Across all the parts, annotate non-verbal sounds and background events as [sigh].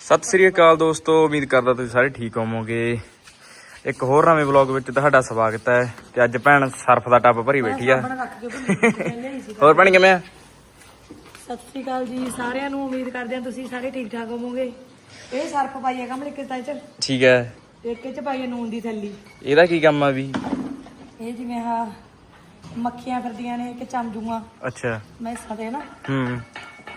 ਸਤਿ ਸ੍ਰੀ ਅਕਾਲ ਦੋਸਤੋ ਉਮੀਦ ਕਰਦਾ ਤੁਸੀਂ ਸਾਰੇ ਠੀਕ ਹੋਵੋਗੇ। ਇੱਕ ਹੋਰ ਨਵੇਂ ਵਲੌਗ ਵਿੱਚ ਤੁਹਾਡਾ ਸਵਾਗਤ ਹੈ ਤੇ ਅੱਜ ਭੈਣ ਸਰਫ ਦਾ ਟੱਬ ਭਰੀ ਬੈਠੀ ਆ। ਹੋਰ ਭੈਣ ਕਿਵੇਂ ਆ? ਸਤਿ ਸ੍ਰੀ ਅਕਾਲ ਜੀ ਸਾਰਿਆਂ ਨੂੰ ਉਮੀਦ ਕਰਦੇ ਹਾਂ ਤੁਸੀਂ ਸਾਰੇ ਠੀਕ ਠਾਕ ਹੋਵੋਗੇ। ਇਹ ਸਰਫ ਪਾਈ ਹੈ ਕਮਲ ਕਿਤਾ ਚ। ਠੀਕ ਹੈ। ਇੱਕ ਚ ਪਾਈ ਹੈ ਨੂਨ ਦੀ ਥੈਲੀ। ਇਹਦਾ ਕੀ ਕੰਮ ਆ ਵੀ? ਇਹ ਜਿਵੇਂ ਆ ਮੱਖੀਆਂ ਫਿਰਦੀਆਂ ਨੇ ਕਿ ਚਮਜੂਆਂ ਅੱਛਾ। ਮੈਸਾਂ ਤੇ ਨਾ। ਹੂੰ।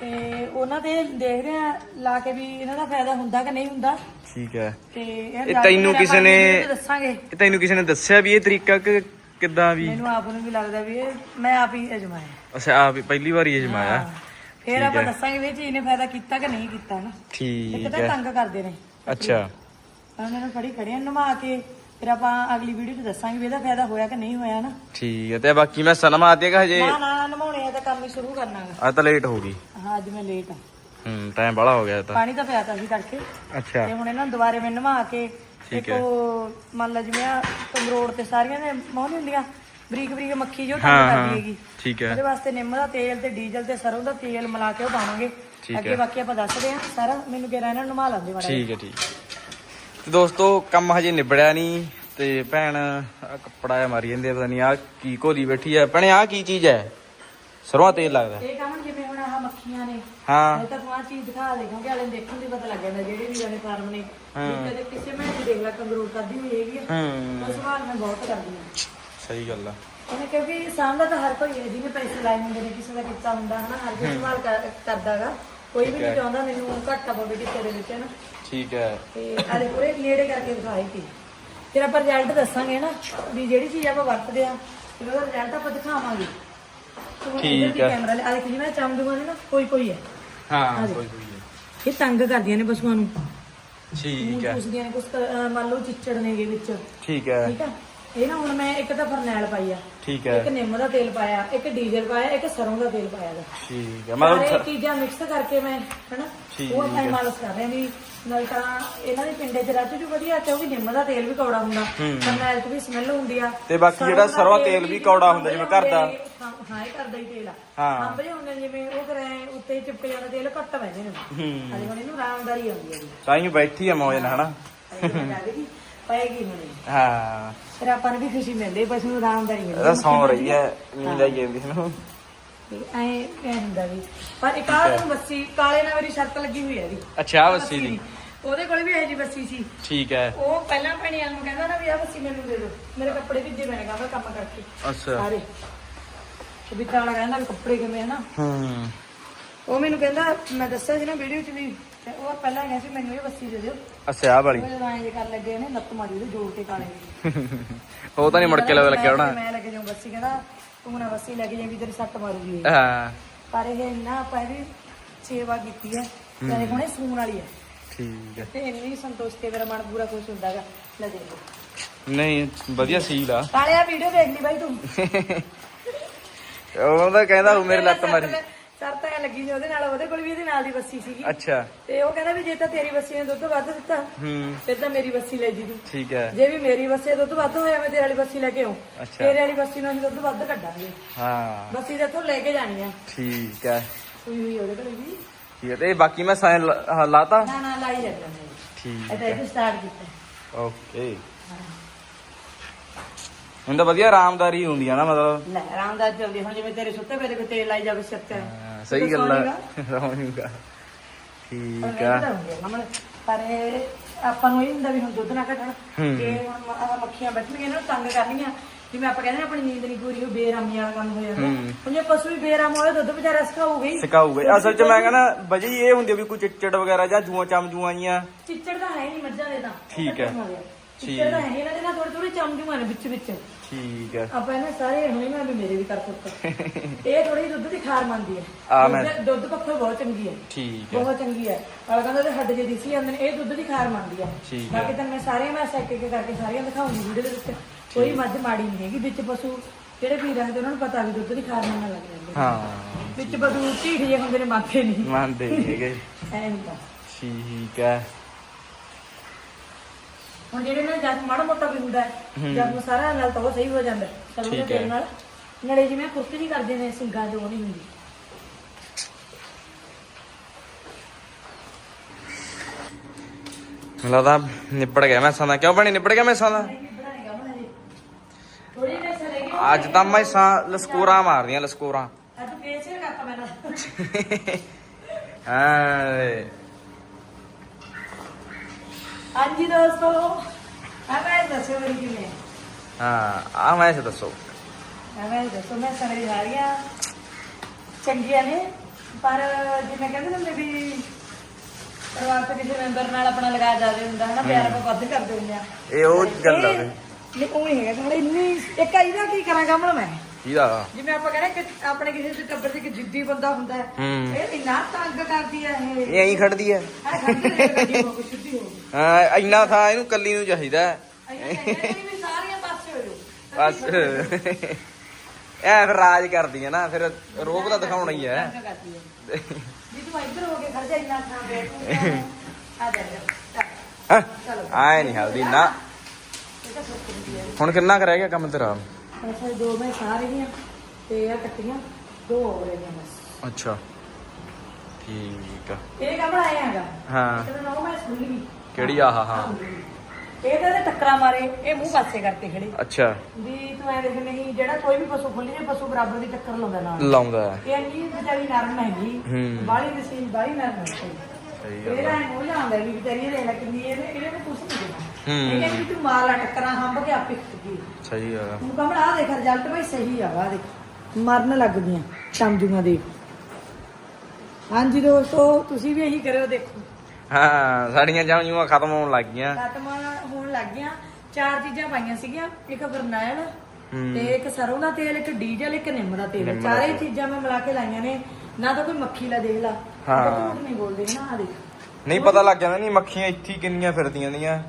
ਤੇ ਉਹਨਾਂ ਦੇ ਦੇਖਦੇ ਆ ਲਾ ਕੇ ਵੀ ਇਹਨਾਂ ਦਾ ਫਾਇਦਾ ਹੁੰਦਾ ਕਿ ਨਹੀਂ ਹੁੰਦਾ। ਠੀਕ ਹੈ। ਤੇ ਇਹ ਤੈਨੂੰ ਕਿਸੇ ਨੇ ਦੱਸਾਂਗੇ। ਇਹ ਤੈਨੂੰ ਕਿਸੇ ਨੇ ਦੱਸਿਆ ਵੀ ਇਹ ਤਰੀਕਾ ਕਿ ਕਿੱਦਾਂ ਵੀ? ਮੈਨੂੰ ਆਪ ਨੂੰ ਵੀ ਲੱਗਦਾ ਵੀ ਇਹ ਮੈਂ ਆਪ ਹੀ ਅਜਮਾਇਆ। ਅੱਛਾ ਆਪ ਹੀ ਪਹਿਲੀ ਵਾਰੀ ਅਜਮਾਇਆ। ਫਿਰ ਆਪਾਂ ਦੱਸਾਂਗੇ ਵੀ ਇਹ ਚੀਜ਼ ਨੇ ਫਾਇਦਾ ਕੀਤਾ ਕਿ ਨਹੀਂ ਕੀਤਾ ਨਾ। ਇੱਕ ਠੀਕ ਤਾਂ ਹੈ। ਤੰਗ ਕਰਦੇ ਨੇ। ਅੱਛਾ। ਉਹਨਾਂ ਨੂੰ ਫੜੀ ਖੜੇ ਆ ਨਵਾ ਕੇ ਫਿਰ ਆਪਾਂ ਅਗਲੀ ਵੀਡੀਓ 'ਚ ਦੱਸਾਂਗੇ ਵੀ ਇਹਦਾ ਫਾਇਦਾ ਹੋਇਆ ਕਿ ਨਹੀਂ ਹੋਇਆ ਨਾ। ਠੀਕ ਹੈ ਤੇ ਬਾਕੀ ਮੈਂ ਸਨਮਾ ਆਦੇਗਾ ਹਜੇ। ਨਾ ਨਾ ਨਮਾਉਣੇ ਆ ਤਾਂ ਕੰਮ ਹੀ ਸ਼ੁਰੂ ਕਰਨਾਗਾ। ਆ ਤਾਂ ਲੇਟ ਹੋ ਗਈ। ਹਾਂ ਅੱਜ ਮੈਂ ਲੇਟ ਆ। ਹੂੰ ਟਾਈਮ ਬੜਾ ਹੋ ਗਿਆ ਇਹ ਤਾਂ। ਪਾਣੀ ਤਾਂ ਪਿਆ ਤਾ ਸੀ ਤੜਕੇ। ਅੱਛਾ। ਤੇ ਹੁਣ ਇਹਨਾਂ ਨੂੰ ਦੁਬਾਰੇ ਮੈਂ ਨਵਾ ਕੇ ਇੱਕ ਉਹ ਮੰਨ ਲਾ ਜਿਵੇਂ ਆ ਕੰਗਰੋੜ ਤੇ ਸਾਰੀਆਂ ਨੇ ਮੋਹ ਨੀ ਹੁੰਦੀਆਂ ਬਰੀਕ ਬਰੀਕ ਮੱਖੀ ਜੋ ਹਾਂ ਟੰਗ ਹਾਂ ਕਰਦੀ ਹੈਗੀ। ਠੀਕ ਹੈ। ਉਹਦੇ ਵਾਸਤੇ ਨਿੰਮ ਦਾ ਤੇਲ ਤੇ ਡੀਜ਼ਲ ਤੇ ਸਰੋਂ ਦਾ ਤੇਲ ਮਿਲਾ ਕੇ ਉਹ ਪਾਵਾਂਗੇ। ਠੀਕ ਅੱਗੇ ਬਾਕੀ ਆਪਾਂ ਦੱਸਦੇ ਆ ਸਾਰਾ ਮੈਨੂੰ ਕਿਹਾ ਇਹਨਾਂ ਨੂੰ ਨਵਾ ਲਾਂਦੇ ਮਾੜਾ ਠੀਕ ਹੈ ਠੀਕ ਤੇ ਦੋਸਤੋ ਕੰਮ ਹਜੇ ਨਿਬੜਿਆ ਨਹੀਂ। ਤੇ ਭੈਣ ਆਹ ਕੱਪੜਾ ਜਿਹਾ ਮਾਰੀ ਜਾਂਦੀ ਆ ਪਤਾ ਨਹੀਂ ਆ ਕੀ ਘੋਲੀ ਬੈਠੀ ਆ। ਭੈਣੇ ਆ ਕੀ ਚੀਜ਼ ਹੈ ਸਰੋਂ ਤੇਲ ਲੱਗਦਾ। ਇਹ ਕੰਮ ਜਿਵੇਂ ਹੁਣ ਆਹ ਮੱਖੀਆਂ ਨੇ। ਹਾਂ। ਇਹ ਤਾਂ ਤੂੰ ਆਹ ਚੀਜ਼ ਦਿਖਾ ਦੇ ਕਿਉਂਕਿ ਨੂੰ ਦੇਖਣ ਦੀ ਪਤਾ ਲੱਗ ਜਾਂਦਾ ਜਿਹੜੇ ਵੀ ਵਾਲੇ ਫਾਰਮ ਨੇ। ਵੀ ਕਦੇ ਕਿਸੇ ਮੈਂ ਦੇਖ ਲਾ ਕੰਗਰੂਰ ਕਰਦੀ ਹੋਈ ਹੈਗੀ ਆ। ਹੂੰ। ਉਹ ਸਵਾਲ ਮੈਂ ਬਹੁਤ ਕਰਦੀ ਹਾਂ ਸਹੀ ਗੱਲ ਆ। ਉਹਨੇ ਕਿਉਂਕਿ ਸਾਹਮਣਾ ਤਾਂ ਹਰ ਕੋਈ ਹੈ ਜਿਹਨੇ ਪੈਸੇ ਲਾਏ ਹੁੰਦੇ ਨੇ ਕਿਸੇ ਦਾ ਕਿੱਤਾ ਹੁੰਦਾ ਹਨਾ ਹਰ ਕੋਈ ਸਵਾਲ ਕਰਦਾਗਾ। ਕੋਈ ਵੀ ਨਹੀਂ ਚਾਹੁੰਦਾ ਮੈਨੂੰ ਘਾਟਾ ਪਵੇ ਕਿੱਤੇ ਦੇ ਵਿੱਚ ਹਨਾ। ਠੀਕ ਹੈ ਤੇ ਆਲੇ ਪੂਰੇ ਨੇੜੇ ਕਰਕੇ ਦਿਖਾਈ ਤੀ ਫਿਰ ਆਪਾਂ ਰਿਜ਼ਲਟ ਦੱਸਾਂਗੇ ਨਾ ਵੀ ਜਿਹੜੀ ਚੀਜ਼ ਆਪਾਂ ਵਰਤਦੇ ਆ ਫਿਰ ਉਹਦਾ ਰਿਜ਼ਲਟ ਆਪਾਂ ਦਿਖਾਵਾਂਗੇ। ਠੀਕ ਹੈ। ਕੈਮਰਾ ਲੈ ਆਲੇ ਜਿਵੇਂ ਚਮਦੂਆਂ ਨੇ ਨਾ ਕੋਈ ਕੋਈ ਹੈ। ਹਾਂ ਕੋਈ ਕੋਈ ਹੈ। ਇਹ ਤੰਗ ਕਰਦੀਆਂ ਨੇ ਪਸ਼ੂਆਂ ਨੂੰ। ਠੀਕ ਹੈ ਪੁੱਛਦੀਆਂ ਨੇ ਅਹ, ਮੰਨ ਲਓ ਚਿੱਚੜ ਨੇਗੇ ਵਿੱਚ। ਠੀਕ ਹੈ ਠੀਕ ਆ? ਇਹ ਨਾ ਹੁਣ ਮੈਂ ਇੱਕ ਤਾਂ ਫਰਨੈਲ ਪਾਈ ਆ ਠੀਕ ਇੱਕ ਹੈ ਨਿੰਮ ਦਾ ਤੇਲ ਪਾਇਆ ਇੱਕ ਡੀਜ਼ਲ ਪਾਇਆ ਇੱਕ ਸਰੋਂ ਦਾ ਤੇਲ ਪਾਇਆ ਠੀਕ ਹੈ ਮਤਲਬ ਸਾਰੇ ਚੀਜ਼ਾਂ ਮਿਕਸ ਕਰਕੇ ਮੈਂ ਹਨਾ ਉਹ ਮਾਲਸ਼ ਕਰ ਰਹੇ ਹਾਂ ਵੀ ਨਾਲ ਤਾਂ ਇਹਨਾਂ ਦੇ ਪਿੰਡੇ ਚ ਰੱਜ ਜੂ ਵਧੀਆ ਕਿਉਂਕਿ ਨਿੰਮ ਦਾ ਤੇਲ ਵੀ ਕੌੜਾ ਹੁੰਦਾ। ਚ ਵੀ ਸਮੈਲ ਹੁੰਦੀ ਆ। ਤੇ ਬਾਕੀ ਜਿਹੜਾ ਸਰੋਂ ਦਾ ਤੇਲ ਵੀ ਕੌੜਾ ਹੁੰਦਾ ਜਿਵੇਂ ਘਰ ਦਾ। ਹਾਂ ਹਾਂ, ਇਹ ਘਰ ਦਾ ਹੀ ਤੇਲ ਆ। ਹਾਂ। ਅੰਬ ਹੁੰਦੇ ਜਿਵੇਂ ਉਹ ਕਰੇ ਉੱਤੇ ਹੀ ਚਿਪਕ ਜਾਂਦਾ ਤੇਲ ਘੱਟ ਵੈਦੇ ਨੇ। ਹੂੰ। ਹਾਲੇ ਹੁਣ ਇਹਨੂੰ ਆਰਾਮਦਾਰੀ ਆਉਂਦੀ ਹੈ ਜੀ। ਸਾਈਂ ਬੈਠੀ ਆ ਮੌਜ ਨਾਲ ਹਨਾ? ਪਾਏਗੀ ਹੁਣ। ਹਾਂ। ਫਿਰ ਆਪਾਂ ਨੂੰ ਵੀ ਖੁਸ਼ੀ ਮਿਲਦੀ ਪਸ਼ੂ ਨੂੰ ਆਰਾਮਦਾਰੀ ਮਿਲਦੀ ਸੌਂ ਰਹੀ ਹੈ ਨੀਂਦ ਆਈ ਜਾਂਦੀ ਨੂੰ ਐ ਐ ਹੁੰਦਾ ਵੀ। ਪਰ ਇੱਕ ਆਹ ਨੂੰ ਬੱਸੀ ਕਾਲੇ ਨਾਲ ਮੇਰੀ ਸ਼ਰਤ ਲੱਗੀ ਹੋਈ ਹੈ ਇਹਦੀ ਅੱਛਾ ਆਹ ਵੱਸੀ ਦੀ। ਉਹਦੇ ਕੋਲ ਵੀ ਇਹ ਜੀ ਬੱਸੀ ਸੀ। ਠੀਕ ਹੈ। ਉਹ ਪਹਿਲਾਂ ਭੈਣੀਆਂ ਨੂੰ ਕਹਿੰਦਾ ਨਾ ਵੀ ਆ ਬੱਸੀ ਮੈਨੂੰ ਦੇ ਦਿਓ। ਮੇਰੇ ਕੱਪੜੇ ਭਿੱਜੇ ਪਏ ਨੇ ਕਹਿੰਦਾ ਕੰਮ ਕਰਕੇ। ਅੱਛਾ। ਸਾਰੇ। ਤੇ ਵੀ ਕਾਲਾ ਕਹਿੰਦਾ ਵੀ ਕੱਪੜੇ ਕਿਵੇਂ ਹਨਾ ਹੂੰ। ਉਹ ਮੈਨੂੰ ਕਹਿੰਦਾ ਮੈਂ ਦੱਸਿਆ ਸੀ ਨਾ ਵੀਡੀਓ 'ਚ ਵੀ ਤੇ ਉਹ ਪਹਿਲਾਂ ਕਹਿੰਦਾ ਸੀ ਮੈਨੂੰ ਇਹ ਬੱਸੀ ਦੇ ਦਿਓ। ਅੱਛਾ ਆਹ ਵਾਲੀ। ਉਹ ਜਦੋਂ ਐਂ ਜੇ ਕਰਨ ਲੱਗੇ ਨੇ ਲੱਤ ਮਾਰੀ ਉਹਦੇ ਜੋੜ ਕੇ ਕਾਲੇ [laughs] ਉਹ ਤਾਂ ਨਹੀਂ ਮੁੜ ਕੇ ਲੱਗਿਆ ਹੋਣਾ। ਮੈਂ ਲੱਗੇ ਜਾਉਂ ਬੱਸੀ ਕਹਿੰਦਾ ਤੂੰ ਨਾ ਬੱਸੀ ਲੈ ਕੇ ਜਾਈਂ ਵੀ ਤੇਰੀ ਸੱਟ ਮਾਰੂਗੀ। ਹਾਂ। ਪਰ ਇਹ ਇੰਨਾ ਆਪਾਂ ਇਹਦੀ ਸੇਵਾ ਕੀਤੀ ਹੈ ਤੇ ਹੁਣ ਸੂਣ ਵਾਲੀ ਹੈ। ਠੀਕ ਹੈ। ਤੇ ਇੰਨੀ ਸੰਤੋਸ਼ ਤੇ ਮੇਰਾ ਮਨ ਪੂਰਾ ਖੁਸ਼ ਹੁੰਦਾਗਾ ਲੈ ਦੇਖੋ ਨਹੀਂ ਵਧੀਆ ਸੀਲ ਆ। ਕਾਲੇ ਆ ਵੀਡੀਓ ਦੇਖ ਲਈ ਬਾਈ ਤੂੰ। [laughs] ਉਹ ਤਾਂ ਕਹਿੰਦਾ ਉਹ ਮੇਰੇ ਲੱਤ ਮਾਰੀ। ਤਾਂ ਲੱਗੀ ਸੀ ਉਹਦੇ ਨਾਲ ਉਹਦੇ ਕੋਲ ਵੀ ਇਹਦੇ ਨਾਲ ਦੀ ਬੱਸੀ ਸੀਗੀ। ਅੱਛਾ। ਤੇ ਉਹ ਕਹਿੰਦਾ ਵੀ ਜੇ ਤਾਂ ਤੇਰੀ ਬੱਸੀ ਨੇ ਦੁੱਧ ਵੱਧ ਦਿੱਤਾ ਹੂੰ। ਫਿਰ ਤਾਂ ਮੇਰੀ ਬੱਸੀ ਲੈ ਜੀ ਤੂੰ। ਠੀਕ ਹੈ। ਜੇ ਵੀ ਮੇਰੀ ਬੱਸੀ ਦਾ ਦੁੱਧ ਵੱਧ ਹੋਇਆ ਮੈਂ ਤੇਰੇ ਵਾਲੀ ਬੱਸੀ ਲੈ ਕੇ ਆਉਂ ਅੱਛਾ। ਤੇਰੇ ਵਾਲੀ ਬੱਸੀ ਨੂੰ ਅਸੀਂ ਦੁੱਧ ਵੱਧ ਕੱਢਾਂਗੇ। ਹਾਂ। ਬੱਸੀ ਦੇ ਤੋਂ ਲੈ ਕੇ ਜਾਣੀ ਆ। ਠੀਕ ਹੈ। ਹੋਈ ਹੋਈ ਉਹਦੇ ਕੋਲ ਵੀ। ਠੀਕ ਹੈ ਤੇ ਬਾਕੀ ਮੈਂ ਸਾਈਨ ਲਾਤਾ? ਨਾ ਨਾ ਲਾਈ ਜਾਂਦੇ ਠੀਕ ਇਹ ਤਾਂ ਸਟਾਰਟ ਕੀਤਾ। ਓਕੇ। ਹੁਣ ਤਾਂ ਵਧੀਆ ਆਰਾਮਦਾਰੀ ਹੁੰਦੀ ਆ ਨਾ ਮਤਲਬ। ਲੈ ਆਰਾਮਦਾਰ ਚੱਲਦੀ ਹੁਣ ਜਿਵੇਂ ਤੇਰੇ ਸੁੱਤੇ ਪਏ ਤੇ ਤੇਲ ਲਾਈ ਜਾਵੇ ਸਿਰ ਤੇ। ਹਾਂ, ਸਹੀ ਗੱਲ। ਆ ਰਹਾਂਗਾ ਠੀਕ ਆ। ਆਪਾਂ ਨੂੰ ਇਹ ਹੁੰਦਾ ਵੀ ਹੁਣ ਦੁੱਧ ਨਾ ਘਟਣ ਤੇ ਹੁਣ ਆਹ ਮੱਖੀਆਂ ਬੈਠਣਗੀਆਂ ਇਹਨਾਂ ਨੂੰ ਤੰਗ ਕਰਨੀਆਂ। ਜਿਵੇਂ ਆਪਾਂ ਕਹਿੰਦੇ ਹਾਂ ਆਪਣੀ ਨੀਂਦ ਨਹੀਂ ਪੂਰੀ ਹੋ ਬੇਰਾਮੀ ਵਾਲਾ ਕੰਮ ਹੋ ਜਾਂਦਾ। ਹੁਣ ਜੇ ਪਸ਼ੂ ਵੀ ਬੇਰਾਮ ਹੋਵੇ ਦੁੱਧ ਵਿਚਾਰਾ ਸਿਖਾਊਗਾ ਹੀ। ਸਿਕਾਊਗੇ ਅਸਲ ਚ ਮੈਂ ਕਹਿੰਦਾ ਇਹ ਹੁੰਦੀ ਆ ਵੀ ਕੋਈ ਚਿੱਚੜ ਵਗੈਰਾ ਜਾਂ ਜੂਆਂ ਚਮ ਜੂਆਂ ਜੀਆਂ ਚਿੱਚੜ ਤਾਂ ਹੈ ਨਹੀਂ ਮੱਝਾਂ ਦੇ ਤਾਂ। ਠੀਕ ਹੈ। ਚਿੱਚੜ ਤਾਂ ਹੈ ਨੀ, ਇਹਨਾਂ ਦੇ ਨਾਲ ਥੋੜੀ ਥੋੜੀ ਚਮਜੂਆਂ ਨੇ ਵਿੱਚ ਵਿੱਚ। ਠੀਕ ਹੈ ਆਪਾਂ ਇਹਨਾਂ ਸਾਰੇ ਹੁਣੇ ਮੈਂ ਵੀ ਮੇਰੇ ਵੀ ਕਰ ਸਕਦਾ [laughs] ਇਹ ਥੋੜੀ ਦੁੱਧ ਦੀ ਖਾਰ ਮੰਨਦੀ ਹੈ। ਆ ਮੈਂ- ਦੁੱਧ- ਦੁੱਧ ਪੱਖੋਂ ਬਹੁਤ ਚੰਗੀ ਹੈ। ਠੀਕ ਹੈ ਬਹੁਤ ਚੰਗੀ ਹੈ। ਵਾਲਾ ਕਹਿੰਦਾ ਤੇ ਹੱਡ ਜੇ ਦਿਸੀ ਜਾਂਦੇ ਨੇ ਇਹ ਦੁੱਧ ਦੀ ਖਾਰ ਮੰਨਦੀ ਹੈ। ਠੀਕ ਹੈ। ਬਾਕੀ ਤਾਂ ਮੈਂ ਸਾਰੀਆਂ ਮੈਂ ਸੈੱਟ ਕੇ ਕਰਕੇ ਸਾਰੀਆਂ ਦਿਖਾਉਂਗੀ ਵੀਡੀਓ ਦੇ ਵਿੱਚ। ਕੋਈ ਮੱਝ ਮਾੜੀ ਨਹੀਂ ਹੈਗੀ ਵਿੱਚ ਪਸ਼ੂ ਜਿਹੜੇ ਵੀ ਰੱਖਦੇ ਉਹਨਾਂ ਨੂੰ ਪਤਾ ਵੀ ਦੁੱਧ ਦੀ ਖਾਰ ਮੰਨਣ ਲੱਗ ਜਾਂਦੇ ਹਾਂ ਵਿੱਚ ਪਸ਼ੂ ਢੀਠ ਜੇ ਹੁੰਦੇ ਨੇ ਮਾਪੇ ਨਹੀਂ। ਮੰਨਦੇ ਹੈਗੇ। ਐ ਹੁੰਦਾ। ਠੀਕ ਹੈ ਹੁਣ ਜਿਹੜੇ ਨਾਲ ਜਦ ਮਾੜਾ ਮੋਟਾ ਵੀ ਹੁੰਦਾ ਹੈ ਜਦ ਨੂੰ ਸਾਰਾ ਨਾਲ ਤਾਂ ਉਹ ਸਹੀ ਹੋ ਜਾਂਦਾ। ਚਲੋ ਉਹਦੇ। ਤੇਲ ਨਾਲ। ਨੜੇ ਜਿਵੇਂ ਕੁਰਤੀ ਵੀ ਕਰਦੇ ਨੇ ਸਿੰਗਾਂ ਜੋ ਨਹੀਂ ਹੁੰਦੀ। ਲੱਗਦਾ ਨਿਬੜ ਗਿਆ ਮੈਸਾਂ ਦਾ। ਕਿਉਂ ਬਣੀ ਨਿਬੜ ਗਿਆ ਮੈਸਾਂ ਦਾ? ਅੱਜ ਤਾਂ ਮੈਸਾਂ ਲਸਕੋਰਾਂ ਮਾਰਦੀਆਂ ਲਸਕੋਰਾਂ। ਅੱਜ ਫੇਸ ਕਰਤਾ ਮੈਨਾਂ ਹਾਂ। ਹਾਂਜੀ ਦੋਸਤੋ ਆ ਮੈਂ ਦੱਸੋ ਮੇਰੀ ਕਿਵੇਂ? ਹਾਂ ਆ ਮੈਂ ਦੱਸੋ। ਮੈਂ ਦੱਸੋ ਮੈਂ ਸਮਝ ਆ ਰਹੀਆਂ ਚੰਗੀਆਂ ਨੇ ਪਰ ਜਿਵੇਂ ਕਹਿੰਦੇ ਨੇ ਵੀ ਪਰਿਵਾਰ ਤੋਂ ਕਿਸੇ ਮੈਂਬਰ ਨਾਲ ਆਪਣਾ ਲਗਾ ਜਾਦੇ ਹੁੰਦਾ ਹੈ। ਨਾ ਪਿਆਰ ਆਪਾਂ ਵੱਧ ਕਰਦੇ ਹੁੰਦੇ ਆ। ਇਹ ਉਹ ਗੱਲ ਆ ਇਹ- ਨਹੀਂ ਉਹ ਨਹੀਂ ਹੈਗਾ ਕਮਲ ਇੰਨੀ ਇੱਕ ਇਹਦਾ ਕੀ ਕਰਾਂ ਕਮਲ ਮੈਂ? ਇਹਦਾ ਜਿਵੇਂ ਆਪਾਂ ਕਹਿੰਦੇ ਕਿ ਆਪਣੇ ਕਿਸੇ ਦੇ ਟੱਬਰ 'ਚ ਇੱਕ ਜਿੱਦੀ ਬੰਦਾ ਹੁੰਦਾ ਹੈ ਹੂੰ। ਇਹ ਇੰਨਾ ਤੰਗ ਕਰਦੀ ਹੈ ਇਹ। ਇਹ ਐਂ ਖੜਦੀ ਹੈ। ਆ ਖੰਡ ਦੇ ਹੋ ਗਈ ਸਿੱਧੀ ਹੋ ਗਈ। ਹਾਂ ਇੰਨਾ ਥਾਂ ਇਹਨੂੰ ਕੱਲੀ ਨੂੰ ਚਾਹੀਦਾ ਹੈ। ਅਈਆਂ ਕਹਿੰਦੇ ਵੀ ਸਾਰੀਆਂ ਪਾਸੇ ਹੋ ਜਾਓ। ਬਸ। ਐ ਫਿਰ ਰਾਜ ਕਰਦੀ ਹੈ ਨਾ ਫਿਰ ਰੋਬ ਤਾਂ ਦਿਖਾਉਣਾ ਹੀ ਹੈ। ਤੰਗ ਕਰਦੀ ਹੈ। ਤੂੰ ਇੱਧਰ ਹੋ ਕੇ ਖੜ ਜਾ ਇੰਨਾ ਥਾਂ ਬੈਠ ਆ ਜਾ ਜਾ ਚਲੋ। ਆਏ ਨਹੀਂ ਹਲਦੀ ਨਾ। ਇਹ ਤਾਂ ਸੁੱਕ ਹੁੰਦੀ ਹੈ। ਹੁਣ ਕਿੰਨਾ ਕੁ ਰਹਿ ਗਿਆ ਕੰਮ ਤੇਰਾ? ਅੱਛਾ ਦੋ ਮੈਂ ਸਾਰੀਆਂ ਤੇ ਆ ਕੱਟੀਆਂ ਦੋ ਹੋ ਰਹੀਆਂ ਬਸ। ਅੱਛਾ। ਠੀਕ ਆ। ਇਹ ਕੰਮ ਆਇਆ ਹੈਗਾ। ਹਾਂ। ਤੇ ਨੌ ਮੈਂ ਸੁਣ ਲਈ ਕਿਹੜੀ? ਆਹ ਹਾਂ ਇਹ ਤਾਂ ਇਹਦੇ ਟੱਕਰਾਂ ਮਾਰੇ ਇਹ ਮੂੰਹ ਪਾਸੇ ਕਰਤੇ ਖੜੇ। ਅੱਛਾ। ਵੀ ਤੂੰ ਐ ਦੇਖ ਨਹੀਂ ਜਿਹੜਾ ਕੋਈ ਵੀ ਪਸ਼ੂ ਖੁੱਲੀ ਜੇ ਪਸ਼ੂ ਬਰਾਬਰ ਦੀ ਟੱਕਰ ਲਾਉਂਦਾ ਨਾਲ। ਲਾਉਂਦਾ ਇਹ ਨਹੀਂ ਵਿਚਾਰੀ ਨਰਮ ਹੈਗੀ। ਦਸੀ ਬਾਲੀ ਨਰਮ ਹੈ। ਸਹੀ ਇਹ ਗੱਲ ਆ। ਨਾ ਹੋ ਜਾਂਦਾ ਵੀ ਵਿਚਾਰੀ ਇਹ ਲੈ ਕਿੰਨੀ ਇਹਨੇ ਇਹਨੇ ਨੂੰ ਕੁਛ ਨਹੀਂ ਦੇਣਾ। ਇਹ ਕਹਿੰਦੀ ਤੂੰ ਮਾਰ ਲੈ ਟੱਕਰਾਂ ਹੰਬ ਕੇ ਆਪੇ ਸਹੀ ਆ। ਤੂੰ ਕਮਲ ਆ ਦੇਖ ਰਿਜ਼ਲਟ ਭਾਈ ਸਹੀ ਆ ਵਾ ਦੇਖ। ਮਰਨ ਲੱਗ ਗਈਆਂ ਚਮਜੂਆਂ ਦੇਖ ਹਾਂਜੀ ਦੋਸਤੋ ਤੁਸੀਂ ਵੀ ਇਹੀ ਕਰਿਓ ਦੇਖੋ। ਹਾਂ ਸਾਡੀਆਂ ਜਾਮੀਆਂ ਖਤਮ ਹੋਣ ਲੱਗ ਗਈਆਂ। ਖਤਮ ਹੋਣ ਲੱਗ ਗਿਆ ਚਾਰ ਚੀਜ਼ਾਂ ਪਾਈਆਂ ਸੀਗੀਆਂ ਇੱਕ ਬਰਨੈਲ ਹੂੰ। ਤੇ ਇੱਕ ਸਰੋਂ ਦਾ ਤੇਲ ਇੱਕ ਡੀਜ਼ਲ ਇੱਕ ਨਿੰਮ ਦਾ ਤੇਲ। ਚਾਰੇ। ਚੀਜ਼ਾਂ ਮੈਂ ਮਿਲਾ ਕੇ ਲਾਈਆਂ ਨੇ। ਨਾ ਤਾਂ ਕੋਈ ਮੱਖੀ ਲਾ ਦੇਖ ਲਾ ਹਾਂ। ਨਹੀਂ ਬੋਲਦੇ ਨਾ ਆ ਦੇਖ। ਨਹੀਂ ਪਤਾ ਲੱਗ ਜਾਂਦਾ ਨਹੀਂ ਮੱਖੀਆਂ ਇੱਥੇ ਕਿੰਨੀਆਂ ਫਿਰਦੀਆਂ ਦੀਆਂ।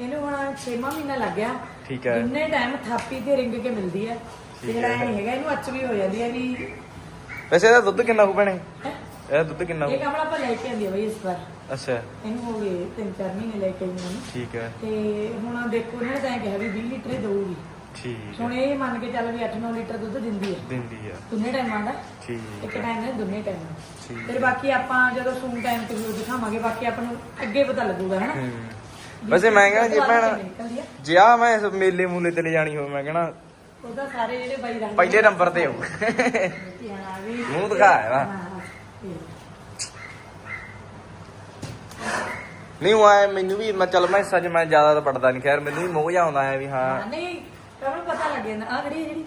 ਇਹਨੂੰ ਹੁਣ 6ਵਾਂ ਮਹੀਨਾ ਲੱਗ ਗਿਆ। ਠੀਕ ਹੈ। ਜਿੰਨੇ ਟਾਈਮ ਥਾਪੀ ਤੇ ਰਿੰਗ ਕੇ ਮਿਲਦੀ ਹੈ। ਠੀਕ ਤੇਰਾ ਹੈ। ਨਹੀਂ ਹੈਗਾ ਇਹਨੂੰ ਅੱਚ ਵੀ ਹੋ ਜਾਂਦੀ ਹੈ ਵੀ ਵੈਸੇ ਇਹਦਾ ਦੁੱਧ ਕਿੰਨਾ ਕੁ ਭੈਣੇ? ਹੈਂ? ਇਹਦਾ ਦੁੱਧ ਕਿੰਨਾ ਇਹ ਕਮਲਾ ਆਪਾਂ ਲੈ ਕੇ ਆਂਦੀ ਬਈ ਇਸ ਵਾਰ। ਅੱਛਾ। ਇਹਨੂੰ ਹੋ ਗਏ 3-4 ਮਹੀਨੇ ਲੈ ਕੇ ਆਈ ਨੂੰ ਠੀਕ ਹੈ। ਤੇ ਹੁਣ ਦੇਖੋ ਇਹਨਾਂ ਨੇ ਤਾਂ ਇਹ ਕਿਹਾ ਵੀ 20 ਲੀਟਰ ਹੀ ਦਊਗੀ। ਠੀਕ ਹੁਣ ਇਹ ਮੰਨ ਕੇ ਚੱਲ ਵੀ 8-9 ਲੀਟਰ ਦੁੱਧ ਦਿੰਦੀ ਹੈ। ਦਿੰਦੀ ਆ ਦੋਨੇ ਟਾਈਮਾਂ ਦਾ। ਠੀਕ ਇੱਕ ਟਾਈਮ ਨੇ ਦੋਨੇ ਟਾਈਮ ਠੀਕ ਫਿਰ ਬਾਕੀ ਆਪਾਂ ਜਦੋਂ ਸੂਨ ਟਾਈਮ ਤੇ ਵੀ ਦਿਖਾਵਾਂਗੇ ਬਾਕੀ ਆਪਾਂ ਨੂੰ ਅੱਗੇ ਪਤਾ ਲੱਗੂਗਾ ਹਨਾ? ਹੂੰ। ਵੈਸੇ ਮੈਂ ਕਹਿੰਦਾ ਜੇ ਭੈਣ ਜੇ ਆ ਮੈਂ ਇਸ ਮੇਲੇ ਮੂਲੇ ਤੇ ਲੈ ਜਾਣੀ ਹੋਵੇ ਮੈਂ ਕਹਿਣਾ ਉਹਦਾ ਸਾਰੇ ਜਿਹੜੇ ਬਾਈ ਰੱਖਦੇ ਪਹਿਲੇ ਨੰਬਰ ਤੇ ਹੋ। ਵੀ ਮੂੰਹ ਦਿਖਾ ਇਹਦਾ। ਹਾਂ, ਇਹ। ਨਹੀਂ ਉਹ ਮੈਨੂੰ ਵੀ ਮੈਂ ਚੱਲ ਮੈਂ ਸੱਚ ਮੈਂ ਜ਼ਿਆਦਾ ਤਾਂ ਪੜਦਾ ਨਹੀਂ। ਖੈਰ ਮੈਨੂੰ ਵੀ ਮੋਹ ਜਾ ਆਉਂਦਾ ਹੈ ਵੀ ਹਾਂ। ਨਹੀਂ ਤੁਹਾਨੂੰ ਪਤਾ ਲੱਗ ਜਾਂਦਾ। ਆ ਜਿਹੜੀ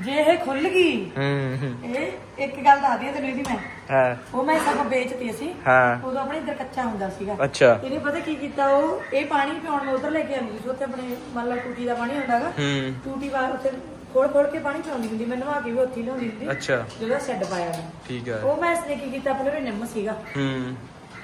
ਜੇ ਇਹ ਖੁੱਲ ਗਈ ਹੂੰ ਇਹ ਇੱਕ ਗੱਲ ਦੱਸਦੀ ਆ ਤੈਨੂੰ ਇਹਦੀ ਮੈਂ। ਹਾਂ। ਉਹ ਮੈਂ ਸਭ ਵੇਚਤੀ ਸੀ। ਹਾਂ। ਉਦੋਂ ਆਪਣੇ ਇੱਧਰ ਕੱਚਾ ਹੁੰਦਾ ਸੀਗਾ। ਅੱਛਾ। ਇਹਨੇ ਪਤਾ ਕੀ ਕੀਤਾ ਉਹ ਇਹ ਪਾਣੀ ਪਿਉਣ ਨੂੰ ਉਧਰ ਲੈ ਕੇ ਆਉਂਦੀ ਸੀ ਉੱਥੇ ਆਪਣੇ ਮੰਨ ਲਾ ਟੂਟੀ ਦਾ ਪਾਣੀ ਹੁੰਦਾਗਾ। ਹੂੰ। ਟੂਟੀ ਬਾਹਰ ਉੱਥੇ ਖੋਲ ਖੋਲ ਕੇ ਪਾਣੀ ਪਿਆਉਂਦੀ ਹੁੰਦੀ ਮੈਂ ਨਵਾ ਕੇ ਵੀ ਉੱਥੇ ਹੀ ਲਿਆਉਂਦੀ ਹੁੰਦੀ। ਅੱਛਾ। ਜਦੋਂ ਸ਼ੈੱਡ ਪਾਇਆ। ਠੀਕ ਹੈ ਉਹ ਮੈਂ ਇਸਨੇ ਕੀ ਕੀਤਾ ਆਪਣੇ ਨਿੰਮ ਸੀਗਾ। ਹੂੰ।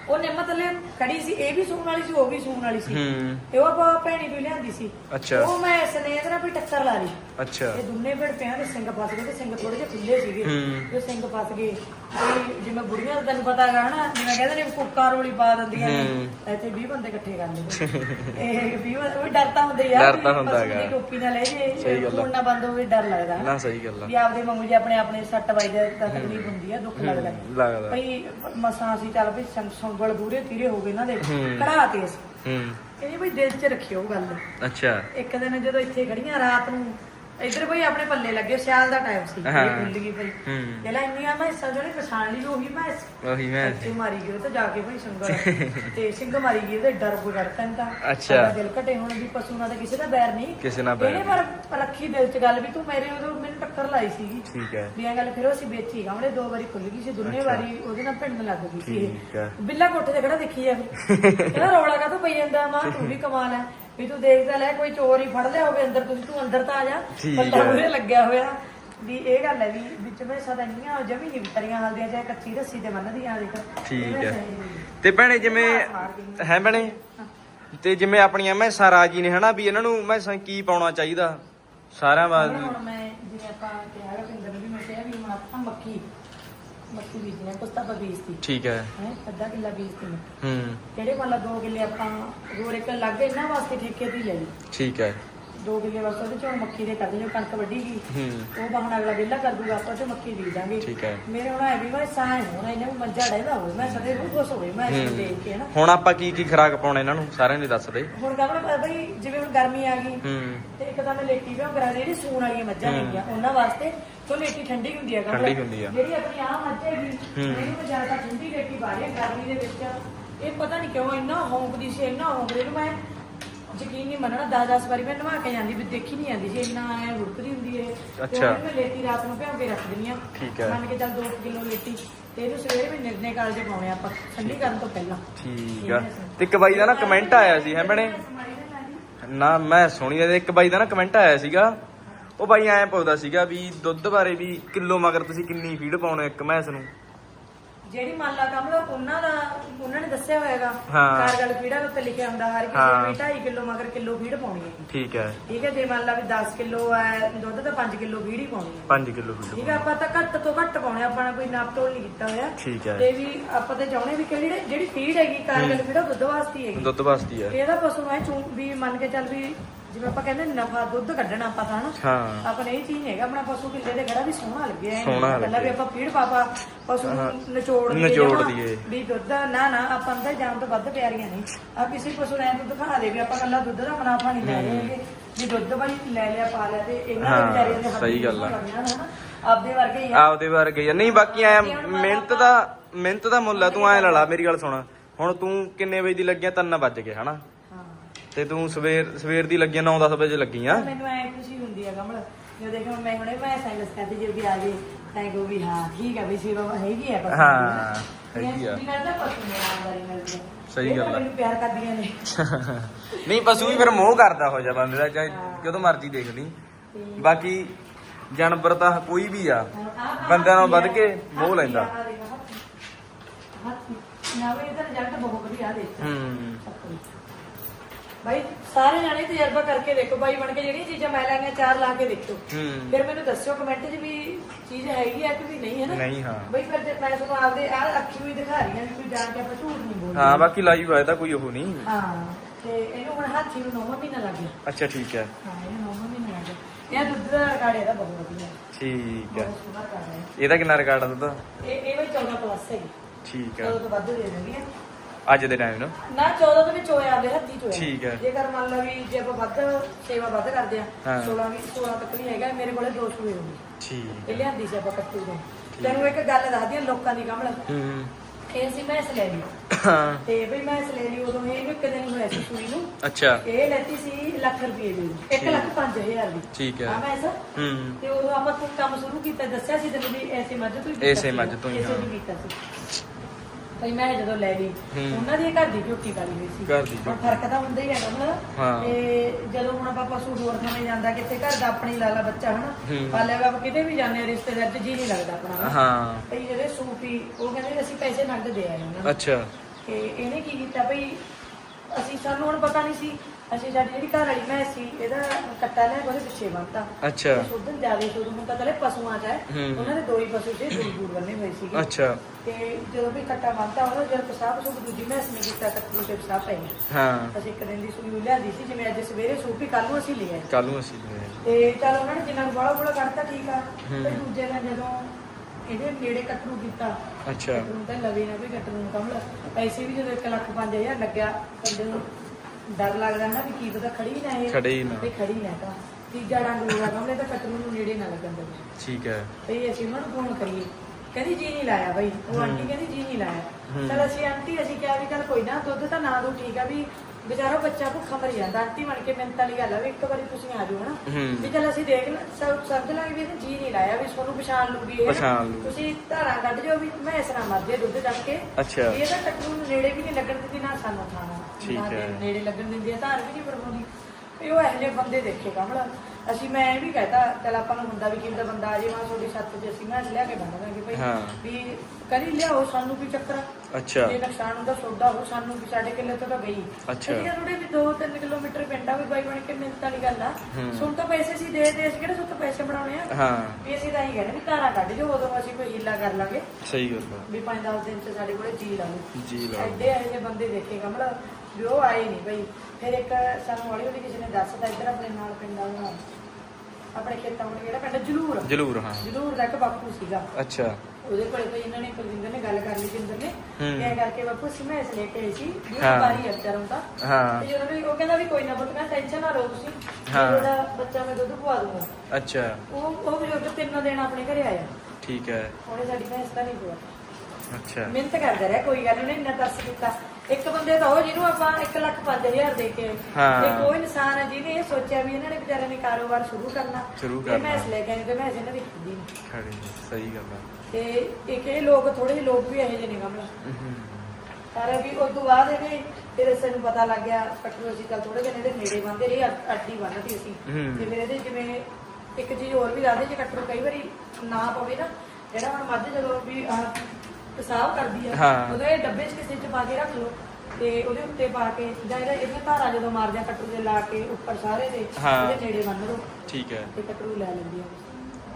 ਉਹ ਨਿੰਮ ਥੱਲੇ ਖੜੀ ਸੀ ਇਹ ਵੀ ਸੂਣ ਵਾਲੀ ਸੀ ਉਹ ਵੀ ਸੂਣ ਵਾਲੀ ਸੀ। ਹੂੰ। ਤੇ ਉਹ ਆਪਾਂ ਭੈਣੀ ਵੀ ਲਿਆਂਦੀ ਸੀ। ਅੱਛਾ। ਉਹ ਮੈਂ ਇਸਨੇ ਇਹਦੇ ਨਾਲ ਕੋਈ ਟੱਕਰ ਲਾ ਲਈ। ਅੱਛਾ। ਇਹ ਦੁੰਨੇ ਬੜ ਪਿਆ ਤੇ ਸਿੰਘ ਫਸ ਗਏ ਤੇ ਸਿੰਘ ਥੋੜੇ ਜਿਹੇ ਖੁੱਲੇ ਸੀਗੇ। ਹੂੰ। ਤੇ ਸਿੰਘ ਫਸ ਗਏ। ਤੇ ਜਿਵੇਂ ਬੁੜੀਆਂ ਦਾ ਤੈਨੂੰ ਪਤਾ ਹੈਗਾ ਹਨਾ ਜਿਵੇਂ ਕਹਿੰਦੇ ਨੇ ਕੁੱਕਾ ਰੋਲੀ ਪਾ ਦਿੰਦੀਆਂ ਨੇ ਹੂੰ। ਇੱਥੇ 20 ਬੰਦੇ ਇਕੱਠੇ ਕਰ ਲਏ ਇਹ 20 ਉਹ ਵੀ ਡਰਤਾ ਹੁੰਦੇ ਯਾਰ ਡਰ ਤਾਂ ਵੀ ਹੁੰਦਾ ਪਸ਼ੂ ਦੀ ਹੈਗਾ। ਟੋਪੀ ਨਾ ਲੈ ਜੇ ਸਹੀ ਗੱਲ ਆ। ਖੂਨ ਨਾ ਬੰਦ ਹੋਵੇ ਡਰ ਲੱਗਦਾ ਹਨਾ। ਨਾ ਸਹੀ ਗੱਲ ਆ ਵੀ ਆਪਦੇ ਵਾਂਗੂ ਜੇ ਆਪਣੇ ਆਪਣੇ ਸੱਟ ਵੱਜਦਾ ਤਾਂ ਤਕਲੀਫ ਹੁੰਦੀ ਆ ਦੁੱਖ ਲੱਗਦਾ ਲੱਗਦਾ ਭਈ ਮਸਾਂ ਅਸੀਂ ਚੱਲ ਵੀ ਸੰਗ ਸੰਗਲ ਦੂਰੇ ਤੀਰੇ ਹੋ ਗਏ ਨਾ ਦੇ ਹੂੰ। ਕਢਾ ਤੇ ਅਸੀਂ। ਹੂੰ ਇਹ ਵੀ ਦਿਲ 'ਚ ਰੱਖਿਓ ਗੱਲ ਅੱਛਾ ਇੱਕ ਦਿਨ ਜਦੋਂ ਇੱਥੇ ਖੜੀਆਂ ਰਾਤ ਨੂੰ ਇੱਧਰ ਕੋਈ ਆਪਣੇ ਪੱਲੇ ਲੱਗੇ ਸਿਆਲ ਦਾ ਟਾਈਮ ਸੀ। ਇਹ ਖੁੱਲ ਗਈ ਭਈ ਹੂੰ। ਜਿਹੜਾ ਇੰਨੀਆਂ ਮੈਂ ਜਿਹੜੇ ਪਛਾਣ ਲਈ ਉਹੀ ਮੈਂ ਉਹੀ ਮੈਂ ਇੱਥੇ ਮਾਰੀ ਗਈ ਤੇ ਜਾ ਕੇ ਭਈ ਸੰਗਲ [laughs] ਤੇ ਸਿੰਘ ਮਾਰੀ ਗਈ ਤੇ ਡਰ ਬਗੜ ਤੰਦਾ ਅੱਛਾ। ਦਿਲ ਘਟੇ ਹੁਣ ਵੀ ਪਸ਼ੂ ਨਾਲ ਤਾਂ ਕਿਸੇ ਦਾ ਬੈਰ ਨਹੀਂ। ਕਿਸੇ ਨਾਲ ਬੈਰ ਇਹਨੇ ਪਰ ਰੱਖੀ ਦਿਲ 'ਚ ਗੱਲ ਵੀ ਤੂੰ ਮੇਰੇ ਉਦੋਂ ਮੈਨੂੰ ਟੱਕਰ ਲਾਈ ਸੀਗੀ। ਠੀਕ ਹੈ। ਵੀ ਇਹ ਗੱਲ ਫਿਰ ਅਸੀਂ ਵੇਚੀ ਗਾਮੜੇ ਦੋ ਵਾਰੀ ਖੁੱਲ ਗਈ ਸੀ ਦੁੰਨੇ ਵਾਰੀ ਉਹਦੇ ਨਾਲ ਭਿੰਨ ਲੱਗ ਗਈ ਸੀ ਬਿੱਲਾ ਕੋਠੇ ਤੇ ਖੜਾ ਦੇਖੀ ਜਾ [laughs] ਕਹਿੰਦਾ ਰੌਲਾ ਕਾ ਪਈ ਜਾਂਦਾ ਮਾਂ ਤੂੰ ਵੀ ਕਮਾਲ ਹੈ। ਵੀ ਤੂੰ ਦੇਖਦਾ ਲੈ ਕੋਈ ਚੋਰ ਹੀ ਫੜ ਲਿਆ ਹੋਵੇ ਅੰਦਰ ਤੁਸੀਂ ਤੂੰ ਅੰਦਰ ਤਾਂ ਆ ਜਾ। ਠੀਕ ਹੈ। ਮੂਹਰੇ ਲੱਗਿਆ ਹੋਇਆ। ਵੀ ਇਹ ਗੱਲ ਹੈ ਵੀ ਵਿੱਚ ਮੈਂ ਸਦਾ ਇੰਨੀਆਂ ਜਮੀ ਨਹੀਂ ਵਿਤਰੀਆਂ ਹਲਦੀਆਂ ਚਾਹੇ ਕੱਚੀ ਰੱਸੀ ਤੇ ਬੰਨਦੀਆਂ ਦੇਖ ਠੀਕ ਹੈ। ਸਹੀ- ਤੇ ਭੈਣੇ ਜਿਵੇਂ ਹੈ। ਭੈਣੇ? ਤੇ ਜਿਵੇਂ ਆਪਣੀਆਂ ਮੈਸਾਂ ਰਾਜੀ ਨੇ ਹਨਾ ਵੀ ਇਹਨਾਂ ਨੂੰ ਮੈਸਾਂ ਕੀ ਪਾਉਣਾ ਚਾਹੀਦਾ? ਸਾਰਿਆਂ ਬਾਅਦ ਹੁਣ ਮੈਂ ਜਿਵੇਂ ਆਪਾਂ ਕਿਹਾ ਨੂੰ ਵੀ ਮੈਂ ਕਿਹਾ ਵੀ ਹੁਣ ਆਪਾਂ ਮੱਕੀ ਮੱਕੀ ਬੀਜਣੀ ਕੁਛ ਤਾਂ ਆਪਾਂ ਬੀਜਤੀ। ਠੀਕ ਹੈ। ਹੈ ਅੱਧਾ ਕਿੱਲਾ ਬੀਜਤੀ ਮੈਂ। ਹੂੰ। ਜਿਹੜੇ ਮੰਨ ਲਾ ਦੋ ਕਿੱਲੇ ਆਪਾਂ ਹੋਰ ਇੱਕ ਲੱਗ ਇਹਨਾਂ ਵਾਸਤੇ ਠੇਕੇ ਤੇ ਹੀ ਲੈ ਲਈ ਠੀਕ ਹੈ। ਦੋ ਕਿੱਲੇ ਬਸ ਉਹਦੇ ਚੋਂ ਮੱਕੀ ਦੇ ਕਰਦੇ ਜੋ ਕਣਕ ਵੱਢੀ ਗਈ। ਉਹ ਬਾਹਣ ਅਗਲਾ ਵਿਹਲਾ ਕਰ ਦੂਗਾ ਆਪਾਂ ਤੇ ਮੱਕੀ ਬੀਜ ਦਾਂਗੇ। ਠੀਕ ਹੈ। ਮੇਰੇ ਹੁਣ ਐ ਵੀ ਮੈਂ ਸਾਂ ਹੋਣਾ ਇਹਨੇ ਵੀ ਮੰਜਾ ਡੈਦਾ ਹੋਵੇ ਮੈਂ ਸਦੇ ਨੂੰ ਖੁਸ਼ ਹੋਵੇ ਮੈਂ ਨੂੰ ਦੇਖ ਕੇ ਨਾ ਹੁਣ ਆਪਾਂ ਕੀ ਕੀ ਖਰਾਕ ਪਾਉਣਾ ਇਹਨਾਂ ਨੂੰ? ਸਾਰਿਆਂ ਨੂੰ ਦੱਸ ਦੇ। ਹੁਣ ਕਹਣਾ ਬਈ ਜਿਵੇਂ ਹੁਣ ਗਰਮੀ ਆ ਗਈ ਤੇ ਇੱਕ ਤਾਂ ਮੈਂ ਲੇਟੀ ਵੀ ਕਰਾ ਜਿਹੜੀ ਸੂਣ ਵਾਲੀਆਂ ਮੱਝਾਂ ਹੈਗੀਆਂ ਉਹਨਾਂ ਵਾਸਤੇ ਤੋਂ ਲੇਟੀ ਠੰਡੀ ਹੁੰਦੀ ਹੈ ਠੰਡੀ ਹੁੰਦੀ ਆ। ਜਿਹੜੀ ਆਪਣੀ ਆਹ ਮੱਝ ਹੈਗੀ ਇਹਨੂੰ ਜ਼ਿਆਦਾ ਠੰਡੀ ਲੇਟੀ ਹਾਂ ਗਰਮੀ ਦੇ ਵਿੱਚ। ਇਹ ਪਤਾ ਨਹੀਂ ਕਿਉਂ ਇੰਨਾ ਹੌਂਕਦੀ ਸੀ ਇੰਨਾ ਹੌਂਕਦੀ ਨੂੰ ਮੈਂ ਯਕੀਨ ਨਹੀਂ ਮੰਨਣਾ 10-10 ਵਾਰੀ ਮੈਂ ਨਵਾ ਕੇ ਜਾਂਦੀ ਵੀ ਦੇਖੀ ਨਹੀਂ ਜਾਂਦੀ ਸੀ ਇੰਨਾ ਐ ਰੁਕਦੀ ਹੁੰਦੀ ਹੈ ਤੇ ਅੱਛਾ। ਉਹਨੂੰ ਮੈਂ ਲੇਟੀ ਰਾਤ ਨੂੰ ਕੇ ਰੱਖ ਦਿੰਦੀ ਆ ਠੀਕ ਹੈ। ਮੰਨ ਕੇ ਚੱਲ 2 ਕਿਲੋ ਲੇਟੀ ਤੇ ਇਹਨੂੰ ਸਵੇਰੇ ਵੀ ਨਿਰਣੇ ਕਾਲਜ ਪਾਉਣੇ ਆਪਾਂ ਠੰਡੀ ਕਰਨ ਤੋਂ ਪਹਿਲਾਂ। ਠੀਕ ਆ। ਤੇ ਇੱਕ ਬਾਈ ਦਾ ਨਾ ਕਮੈਂਟ ਆਇਆ ਸੀ ਹੈ ਭੈਣੇ? ਨਾ ਮੈਂ ਸੁਣੀ ਇਹਦੇ ਇੱਕ ਬਾਈ ਦਾ ਨਾ ਕਮੈਂਟ ਆਇਆ ਸੀਗਾ। ਉਹ ਬਾਈ ਐਂ ਪੁੱਛਦਾ ਸੀਗਾ ਵੀ ਦੁੱਧ ਬਾਰੇ ਵੀ ਕਿਲੋ ਮਗਰ ਤੁਸੀਂ ਕਿੰਨੀ ਫੀਡ ਪਾਉਣੇ ਇੱਕ ਮੈਸ ਨੂੰ? ਜਿਹੜੀ ਮੰਨ ਲਾ ਕਮਲਾ ਉਹਨਾਂ ਦਾ ਉਹਨਾਂ ਨੇ ਦੱਸਿਆ ਹੋਏਗਾ। ਹਾਂ। ਕਾਰਗਲ ਪੀੜਾ ਉੱਤੇ ਲਿਖਿਆ ਹੁੰਦਾ ਹਰ ਹਾਂ। ਵੀ 2.5 ਕਿਲੋ ਮਗਰ ਕਿਲੋ ਫੀਡ ਪਾਉਣੀ ਹੈ। ਠੀਕ ਹੈ। ਠੀਕ ਹੈ ਜੇ ਮੰਨ ਲਾ ਵੀ 10 ਕਿਲੋ ਹੈ ਦੁੱਧ ਤਾਂ 5 ਕਿਲੋ ਫੀਡ ਹੀ ਪਾਉਣੀ ਹੈ। 5 ਕਿਲੋ ਠੀਕ ਹੈ ਆਪਾਂ ਤਾਂ ਘੱਟ ਤੋਂ ਘੱਟ ਪਾਉਣੇ ਆਪਾਂ ਨੇ ਕੋਈ ਨਾਪ ਤੋਲ ਨਹੀਂ ਕੀਤਾ ਹੋਇਆ। ਠੀਕ ਹੈ। ਤੇ ਵੀ ਆਪਾਂ ਤੇ ਚਾਹੁੰਦੇ ਵੀ ਕਿਹੜੀ ਜਿਹੜੀ ਫੀਡ ਹੈਗੀ ਕਾਰਗਲ ਪੀੜਾ ਦੁੱਧ ਵਾਸਤੇ ਹੈਗੀ। ਦੁੱਧ ਵਾਸਤੀ ਹੈ ਇਹਦਾ ਪਸ਼ੂ ਐ ਚੂੰ ਵੀ ਮੰਨ ਕੇ ਚੱਲ ਵੀ ਜਿਵੇਂ ਆਪਾਂ ਕਹਿੰਦੇ ਨਫਾ ਦੁੱਧ ਕੱਢਣਾ ਆਪਾਂ ਤਾਂ ਹਨਾ? ਹਾਂ। ਆਪਾਂ ਨੇ ਇਹ ਚੀਜ਼ ਹੈਗਾ ਆਪਣਾ ਪਸ਼ੂ ਕਿੱਲੇ ਦੇ ਖੜਾ ਵੀ ਸੋਹਣਾ ਲੱਗਿਆ ਸੋਹਣਾ ਵੀ। ਆਪਾਂ ਪੀੜ ਪਾਪਾ ਪਸ਼ੂ ਨੂੰ ਨਿਚੋੜ ਦਈਏ ਨਿਚੋੜ ਜਮਾਂ, ਦਈਏ। ਵੀ ਦੁੱਧ ਨਾ ਨਾ ਆਪਾਂ ਅੰਦਰ ਜਾਣ ਤੋਂ ਵੱਧ ਪਿਆਰੀਆਂ ਨਹੀਂ। ਆ ਕਿਸੇ ਪਸ਼ੂ ਨੇ ਦੁੱਧ ਖਾ ਦੇ ਵੀ ਆਪਾਂ ਕੱਲਾ ਦੁੱਧ ਦਾ ਮੁਨਾਫਾ ਨਹੀਂ ਲੈ ਰਹੇ ਹੈਗੇ। ਵੀ ਦੁੱਧ ਭਾਈ ਲੈ ਲਿਆ ਪਾ ਲਿਆ ਤੇ ਇਹਨਾਂ ਦੇ ਹਾਂ, ਵਿਚਾਰੀਆਂ ਦੇ ਹੱਥ ਸਹੀ ਗੱਲ ਆ। ਲੱਗੀਆਂ ਹਨਾ, ਆਪਦੇ ਵਰਗੇ ਹੀ ਆ। ਆਪਦੇ ਵਰਗੇ ਆ। ਨਹੀਂ ਬਾਕੀ ਐ ਮਿਹਨਤ ਦਾ ਮਿਹਨਤ ਦਾ ਮੁੱਲ ਆ ਤੂੰ ਐ ਲਾ ਮੇਰੀ ਗੱਲ ਸੁਣ। ਹੁਣ ਤੂੰ ਕਿੰਨੇ ਵਜੇ ਦੀ ਲੱਗਿਆ ਤਿੰਨ ਵੱਜ ਗਏ ਹਨਾ? ਤੇ ਤੂੰ ਸਵੇਰ ਸਵੇਰ ਦੀ ਲੱਗਿਆ 9-10 ਵਜੇ ਲੱਗੀ ਆ ਮੈਨੂੰ ਐ ਖੁਸ਼ੀ ਹੁੰਦੀ ਹੈ ਕਮਲ ਜੇ ਦੇਖੋ ਮੈਂ ਹੁਣੇ ਮੈਂ ਸਾਇੰਸ ਕਰਦੀ ਜੇ ਵੀ ਆ ਗਏ ਤਾਂ ਕੋ ਵੀ ਹਾਂ ਠੀਕ ਹੈ ਵੀ ਸੇਵਾ ਹੈਗੀ ਹੈ ਪਸੰਦ ਹਾਂ, ਹੈਗੀ ਆ। ਜੀ। ਸਹੀ ਗੱਲ ਆ। ਪਿਆਰ ਕਰਦੀਆਂ ਨੇ ਨਹੀਂ ਪਸ਼ੂ ਵੀ ਫਿਰ ਮੋਹ ਕਰਦਾ ਹੋ ਜਾ ਬੰਦੇ ਦਾ ਚਾਹੇ ਜਦੋਂ ਮਰਜ਼ੀ ਦੇਖ ਲਈ ਬਾਕੀ ਜਾਨਵਰ ਤਾਂ ਕੋਈ ਵੀ ਆ ਬੰਦਿਆਂ ਨਾਲ ਵੱਧ ਕੇ ਮੋਹ ਲੈਂਦਾ ਨਾ ਵੀ ਇਹਦਾ ਰਿਜ਼ਲਟ ਬਹੁਤ ਵਧੀਆ ਦੇ ਹੂੰ ਭਾਈ ਸਾਰੇ ਜਾਣੇ ਤਜਰਬਾ ਕਰਕੇ ਦੇਖੋ ਭਾਈ ਬਣ ਕੇ ਜਿਹੜੀਆਂ ਚੀਜ਼ਾਂ ਮੈਂ ਲਾਈਆਂ ਚਾਰ ਲਾ ਕੇ ਦੇਖੋ। ਹੂੰ। ਫਿਰ ਮੈਨੂੰ ਦੱਸਿਓ ਕਮੈਂਟ 'ਚ ਵੀ ਚੀਜ਼ ਹੈਗੀ ਆ ਕਿ ਵੀ ਨਹੀਂ ਹੈ ਨਾ? ਨਹੀਂ ਹਾਂ। ਬਈ ਫਿਰ ਜੇ ਮੈਂ ਤੁਹਾਨੂੰ ਆਪਦੇ ਆ ਅੱਖੀ ਵੀ ਦਿਖਾ ਰਹੀ ਹਾਂ ਵੀ ਜਾਣ ਕੇ ਆਪਾਂ ਝੂਠ ਨਹੀਂ ਬੋਲਦੇ। ਹਾਂ ਬਾਕੀ ਲਾਈਵ ਆਇਆ ਤਾਂ ਕੋਈ ਉਹ ਨਹੀਂ। ਹਾਂ ਤੇ ਇਹਨੂੰ ਹੁਣ ਹਾਥੀ ਨੂੰ ਨੌਵਾਂ ਮਹੀਨਾ ਲੱਗ ਗਿਆ। ਅੱਛਾ ਠੀਕ ਹੈ। ਹਾਂ ਇਹਨੂੰ ਨੌਵਾਂ ਮਹੀਨਾ ਲੱਗ ਗਿਆ। ਇਹ ਦੁੱਧ ਦਾ ਰਿਕਾਰਡ ਇਹਦਾ ਬਹੁਤ ਵਧੀਆ। ਠੀਕ ਹੈ। ਬਹੁਤ ਸੋਹਣਾ ਰਿਕਾਰਡ ਹੈ। ਇਹਦਾ ਕਿੰਨਾ ਰਿਕਾਰਡ ਆ ਦੁੱਧ? ਇਹ ਇਹ ਵੀ 14 ਪਲੱਸ ਹੈਗੀ। ਠੀਕ ਹੈ। 14 ਤੋਂ ਵੱਧ ਦੇ ਦਿੰਦੀ ਹੈ ਅੱਜ ਦੇ ਟਾਈਮ ਨੂੰ? ਨਾ 14 ਦੇ ਵਿੱਚ ਹੋਇਆ ਆਪਦੇ ਹੱਥੀ ਚ ਹੋਇਆ। ਠੀਕ ਹੈ। ਜੇਕਰ ਮੰਨ ਲਓ ਵੀ ਜੇ ਆਪਾਂ ਵੱਧ ਸੇਵਾ ਵੱਧ ਕਰਦੇ ਆ ਹਾਂ। 16 ਵੀ 16 ਤੱਕ ਵੀ ਹੈਗਾ ਮੇਰੇ ਕੋਲੇ ਦੋ ਸੂਏ ਹੋਣਗੇ ਠੀਕ ਇਹ ਲਿਆਂਦੀ ਸੀ ਆਪਾਂ ਕੱਟੂ ਤੋਂ। ਤੈਨੂੰ ਇੱਕ ਗੱਲ ਦੱਸਦੀ ਆ ਲੋਕਾਂ ਦੀ ਕਮਲ। ਹੂੰ। ਇਹ ਸੀ ਮੈਂ ਇਸ ਲੈ ਲਈ। ਹਾਂ। ਤੇ ਬਈ ਮੈਂ ਇਸ ਲੈ ਲਈ ਉਦੋਂ ਇਹ ਵੀ ਕਦੇ ਨਹੀਂ ਹੋਇਆ ਸੀ ਸੂਈ ਨੂੰ। ਅੱਛਾ। ਇਹ ਲੈਤੀ ਸੀ ਲੱਖ ਰੁਪਏ ਦੀ। 1 ਲੱਖ 5000 ਦੀ। ਠੀਕ ਹੈ। ਆ ਮੈਂ ਇਸ ਹੂੰ। ਤੇ ਉਦੋਂ ਆਪਾਂ ਕੋਈ ਕੰਮ ਸ਼ੁਰੂ ਕੀਤਾ ਦੱਸਿਆ ਸੀ ਤੈਨੂੰ ਵੀ ਐਸੇ ਮੱਝ ਤੋਂ ਹੀ ਕੀਤਾ ਐਸੇ ਸੀ। ਮੱਝ ਤੋਂ ਹੀ, ਐਸੇ ਹਾਂ। ਦੀ ਕੀਤਾ ਸੀ। ਭਈ ਮੈਂ ਜਦੋਂ ਲੈ ਲਈ ਹੂੰ। ਉਹਨਾਂ ਦੀ ਘਰ ਦੀ ਝੋਟੀ ਪਾਲੀ ਹੋਈ ਸੀ ਘਰ ਦੀ ਹੁਣ ਫ਼ਰਕ ਤਾਂ ਹੁੰਦਾ ਹੀ ਹੈ ਨਾ ਹਾਂ। ਤੇ ਜਦੋਂ ਹੁਣ ਆਪਾਂ ਪਸ਼ੂ ਹੋਰ ਥਾਵੇਂ ਜਾਂਦਾ ਕਿੱਥੇ ਘਰ ਦਾ ਆਪਣੀ ਲਾਲਾ ਬੱਚਾ ਹਨਾ ਹੂੰ। ਪਾਲਿਆ ਵਾ ਆਪਾਂ ਕਿਤੇ ਵੀ ਜਾਂਦੇ ਆ ਰਿਸ਼ਤੇਦਾਰ ਚ ਜੀ ਨਹੀਂ ਲੱਗਦਾ ਆਪਣਾ। ਹਾਂ ਭਈ ਜਿਹੜੇ ਸੂਪੀ ਉਹ ਕਹਿੰਦੇ ਅਸੀਂ ਪੈਸੇ ਨਗਦ ਦੇ ਆਏ ਉਹਨਾਂ ਨੂੰ ਅੱਛਾ ਤੇ ਇਹਨੇ ਕੀ ਕੀਤਾ ਭਈ ਅਸੀਂ ਸਾਨੂੰ ਹੁਣ ਪਤਾ ਨਹੀਂ ਸੀ ਅਸੀਂ ਸਾਡੀ ਜਿਹੜੀ ਘਰ ਵਾਲੀ ਮੈਂ ਸੀ ਇਹਦਾ ਕੱਟਾ ਲੈ ਉਹਦੇ ਪਿੱਛੇ ਬੰਨਤਾ ਅੱਛਾ। ਉਦੋਂ ਜ਼ਿਆਦਾ ਸ਼ੁਰੂ ਤਾਂ ਚਲੇ ਪਸ਼ੂਆਂ ਹੂੰ। ਉਹਨਾਂ ਦੇ ਦੋ ਹੀ ਪਸ਼ੂ ਸੀ ਦੂਰ ਦੂਰ ਬੰਨੇ ਹੋਏ ਸੀਗੇ। ਅੱਛਾ। ਤੇ ਜਦੋਂ ਵੀ ਕੱਟਾ ਬੰਨਤਾ ਉਹਦਾ ਜਦ ਪਿਸ਼ਾਬ ਸੁਭ ਦੂਜੀ ਮੈਂ ਨੇ ਕੀਤਾ ਕੱਟੂ ਤੇ ਪਿਸ਼ਾਬ ਪੈ ਹਾਂ। ਅਸੀਂ ਇੱਕ ਦਿਨ ਦੀ ਸੂਈ ਲਿਆਂਦੀ ਸੀ ਜਿਵੇਂ ਅੱਜ ਸਵੇਰੇ ਸੂਪੀ ਕੱਲ ਨੂੰ ਅਸੀਂ ਲਿਆ ਕੱਲ ਨੂੰ ਅਸੀਂ ਲੈ ਆਏ। ਤੇ ਚਲ ਉਹਨਾਂ ਨੇ ਜਿੰਨਾ ਬੜਾ ਬੜਾ ਕੱਢਤਾ ਠੀਕ ਆ। ਤੇ ਦੂਜੇ ਦਿਨ ਜਦੋਂ ਇਹਦੇ ਨੇੜੇ ਕੱਟੂ ਕੀਤਾ ਅੱਛਾ। ਕੱਟਰੂ ਤਾਂ ਲਵੇ ਨਾ ਵੀ ਕੱਟਰੂ ਕਮਲ ਪੈਸੇ ਵੀ ਜਦੋਂ 1 ਲੱਖ 5000 ਲੱਗਿਆ ਬੰਦੇ ਨੂੰ। ਡਰ ਲੱਗਦਾ ਨਾ ਵੀ ਕੀ ਪਤਾ ਖੜੀ ਨਾ ਇਹ ਖੜੇ ਨਾ। ਤੇ ਖੜੀ ਨਾ ਤਾਂ। ਤੀਜਾ ਡੰਗ ਲੂਗਾ ਕਮਲੇ ਤਾਂ ਕੱਟਰੂ ਨੂੰ ਨੇੜੇ ਨਾ ਲੱਗਣ ਦੇ ਠੀਕ ਹੈ। ਭਈ ਅਸੀਂ ਉਹਨਾਂ ਨੂੰ ਫੋਨ ਕਰੀਏ। ਕਹਿੰਦੀ ਜੀ ਨਹੀਂ ਲਾਇਆ ਬਈ। ਉਹ ਆਂਟੀ ਕਹਿੰਦੀ ਜੀ ਨਹੀਂ ਲਾਇਆ। ਚਲ ਅਸੀਂ ਆਂਟੀ ਅਸੀਂ ਕਿਹਾ ਵੀ ਚੱਲ ਕੋਈ ਨਾ ਦੁੱਧ ਤਾਂ ਨਾ ਦੋ ਠੀਕ ਆ ਵੀ ਵਿਚਾਰਾ ਬੱਚਾ ਭੁੱਖਾ ਮਰ ਜਾਂਦਾ। ਆਂਟੀ ਬਣ ਕੇ ਮਿੰਤ ਵਾਲੀ ਗੱਲ ਆ ਵੀ ਇੱਕ ਵਾਰੀ ਤੁਸੀਂ ਆ ਜਾਓ ਹਨਾ? ਵੀ ਚਲ ਅਸੀਂ ਦੇਖ ਲ- ਸਭ ਸਮਝ ਲਾਂਗੇ ਵੀ ਇਹਨੇ ਜੀ ਨਹੀਂ ਲਾਇਆ ਵੀ ਤੁਹਾਨੂੰ ਪਛਾਣ ਲੂਗੀ ਇਹ ਪਛਾਣ। ਤੁਸੀਂ ਧਾਰਾਂ ਕੱਢ ਜਾਓ ਵੀ ਮੈਂ ਇਸ ਨਾਲ ਮਰ ਜੇ ਦੁੱਧ ਚੱਕ ਕੇ। ਅੱਛਾ। ਵੀ ਇਹਦਾ ਟੱਕਰੂ ਨੂੰ ਨੇੜੇ ਵੀ ਨਹੀਂ ਲੱਗਣ ਦਿੰਦੀ ਨਾ ਸਾਨੂੰ ਖਾਣਾ। ਠੀਕ ਨਾ ਹੈ। ਨੇੜੇ ਲੱਗਣ ਦਿੰਦੀ ਆ ਧਾਰ ਵੀ ਨਹੀਂ ਪਰਵਾਉਂਦੀ ਵੀ ਉਹ ਇਹੋ ਜਿਹੇ ਬੰਦੇ ਦੇਖੇ ਕਮਲ। ਅਸੀਂ ਮੈਂ ਇਹ ਵੀ ਕਹਤਾ ਚਲ ਆਪਾਂ ਨੂੰ ਹੁੰਦਾ ਵੀ ਕਿੰਦਾ ਬੰਦਾ ਆ ਜੇ ਮੈਂ ਤੁਹਾਡੀ ਸੱਤ ਚ ਅਸੀਂ ਮੈਂ ਲਿਆ ਕੇ ਬੰਨ ਦਾਂਗੇ ਭਈ ਹਾਂ। ਵੀ ਕਰੀ ਲਿਆਓ ਸਾਨੂੰ ਵੀ ਚੱਕਰ। ਆ। ਅੱਛਾ। ਜੇ ਨੁਕਸਾਨ ਹੁੰਦਾ ਸੌਦਾ ਹੋ ਸਾਨੂੰ ਵੀ ਸਾਡੇ ਕਿੱਲੇ ਤੋਂ ਤਾਂ ਗਈ। ਅੱਛਾ। ਅਸੀਂ ਥੋੜੇ ਵੀ 2-3 ਕਿਲੋਮੀਟਰ ਪਿੰਡ ਵੀ ਬਾਈ ਬਣ ਕੇ ਮਿਹਨਤ ਵਾਲੀ ਗੱਲ ਆ। ਸੁਣ ਤਾਂ ਪੈਸੇ ਸੀ ਦੇ ਦੇ ਅਸੀਂ ਕਿਹੜੇ ਸੁੱਤ ਪੈਸੇ ਬਣਾਉਣੇ ਆ? ਹਾਂ। ਵੀ ਅਸੀਂ ਤਾਂ ਹੀ ਕਹਿੰਦੇ ਵੀ ਧਾਰਾ ਕੱਢ ਜਾਓ ਉਦੋਂ ਅਸੀਂ ਕੋਈ ਹੀਲਾ ਕਰ ਲਾਂਗੇ। ਸਹੀ ਗੱਲ ਆ। ਵੀ 5-10 ਦਿਨ ਚ ਸਾਡੇ ਕੋਲੇ ਜੀ ਲਾ ਲਓ ਜੀ ਲਾ ਐਡੇ ਜਿਹੇ ਬੰਦੇ ਦੇਖੇ ਕਮਲਾ ਵੀ ਉਹ ਆਏ ਨਹੀਂ ਬਈ। ਫਿਰ ਇੱਕ ਸਾਨੂੰ ਹੌਲੀ ਹੌਲੀ ਕਿਸੇ ਨੇ ਦੱਸਤਾ ਇੱਧਰ ਆਪਣੇ ਨਾਲ ਪਿੰਡ ਵਾਲਾ ਆਪਣੇ ਖੇਤਾਂ ਵਿੱਚ ਜਿਹੜਾ ਪਿੰਡ? ਜਲੂਰ। ਜਲੂਰ ਹਾਂ। ਜਲੂਰ ਦਾ ਇੱਕ ਬਾਪੂ ਸੀਗਾ। ਅੱਛਾ। ਉਹਦੇ ਕੋਲੇ ਕੋਈ ਇਹਨਾਂ ਨੇ ਕੁਲਵਿੰਦਰ ਨੇ ਗੱਲ ਕਰ ਲਈ ਜਿੰਦਰ ਨੇ। ਕਿਆ ਕਰਕੇ ਬਾਪੂ ਸੀ ਮੈਂ ਇਸ ਲੈ ਕੇ ਆਈ ਸੀ ਵੀ ਹਾਂ। ਬਾਰੀ ਅਫਸਰ ਹੁੰਦਾ। ਹਾਂ। ਤੇ ਵੀ ਉਹ ਕਹਿੰਦਾ ਵੀ ਕੋਈ ਨਾ ਪੁੱਤ ਮੈਂ ਟੈਨਸ਼ਨ ਨਾ ਲਓ ਤੁਸੀਂ। ਹਾਂ। ਉਹਦਾ ਬੱਚਾ ਮੈਂ ਦੁੱਧ ਪਵਾ ਦੂੰਗਾ। ਅੱਛਾ। ਉਹ ਉਹ ਬਜ਼ੁਰਗ ਤਿੰਨ ਦਿਨ ਆਪਣੇ ਘਰੇ ਆਇਆ। ਠੀਕ ਹੈ। ਉਹਨੇ ਸਾਡੀ ਭੈਂਸ ਤਾਂ ਨਹੀਂ ਪਵਾ ਅੱਛਾ। ਮਿਹਨਤ ਕਰਦਾ ਰਿਹਾ ਕੋਈ ਗੱਲ ਨਹੀਂ ਇੰਨਾ ਤਰਸ ਕੀਤਾ ਇੱਕ ਬੰਦੇ ਤਾਂ ਉਹ ਜਿਹਨੂੰ ਆਪਾਂ 1 ਲੱਖ 5000 ਦੇ ਕੇ ਹਾਂ। ਤੇ ਕੋਈ ਇਨਸਾਨ ਹੈ ਜਿਹਨੇ ਇਹ ਸੋਚਿਆ ਵੀ ਇਹਨਾਂ ਨੇ ਵਿਚਾਰਿਆਂ ਨੇ ਕਾਰੋਬਾਰ ਸ਼ੁਰੂ ਕਰਨਾ ਸ਼ੁਰੂ ਤੇ ਕਰਨਾ। ਮੈਂ ਇਸ ਲੈ ਕੇ ਆਈ ਤੇ ਮੈਂ ਇਹਨਾਂ ਦੀ ਖਰੀਦੀ ਨਹੀਂ ਖੜੀ ਸਹੀ ਗੱਲ ਆ ਤੇ ਇੱਕ ਇਹ ਲੋਕ ਥੋੜੇ ਜਿਹੇ ਲੋਕ ਵੀ ਇਹੋ ਜਿਹੇ ਨੇ ਕਮਲਾ ਹਮ, ਪਰ ਵੀ ਉਸ ਤੋਂ ਬਾਅਦ ਇਹਨੇ ਫਿਰ ਸਾਨੂੰ ਪਤਾ ਲੱਗ ਗਿਆ ਕੱਟੂ ਅਸੀਂ ਕੱਲ ਥੋੜੇ ਦਿਨ ਇਹਦੇ ਨੇੜੇ ਬੰਦੇ ਰਹੇ ਅੱਡ- ਅੱਡੀ ਬੰਨਤੀ ਅਸੀਂ ਹੂੰ। ਤੇ ਫਿਰ ਇਹਦੇ ਜਿਵੇਂ ਇੱਕ ਚੀਜ਼ ਹੋਰ ਵੀ ਦੱਸਦੇ ਜੇ ਕੱਟੂ ਕਈ ਵਾਰੀ ਨਾ ਪਵੇ ਨਾ ਜਿਹੜਾ ਹੁਣ ਮੱਝ ਜਦੋਂ ਵੀ ਆਹ ਪਿਸ਼ਾਬ ਕਰਦੀ ਆ। ਹਾਂ। ਉਦੋਂ ਇਹ ਡੱਬੇ 'ਚ ਕਿਸੇ 'ਚ ਪਾ ਕੇ ਰੱਖ ਲਓ ਤੇ ਉਹਦੇ ਉੱਤੇ ਪਾ ਕੇ ਜਾਂ ਇਹਦਾ ਇਹਦੀਆਂ ਧਾਰਾਂ ਜਦੋਂ ਮਾਰਦੇ ਆ ਕੱਟੂ ਦੇ ਲਾ ਕੇ ਉੱਪਰ ਸਾਰੇ ਦੇ ਹਾਂ। ਉਹਦੇ ਨੇੜੇ ਬੰਨ ਲਓ ਠੀਕ ਹੈ। ਤੇ ਕੱਟੂ ਲੈ ਲੈਂਦੀ ਆ।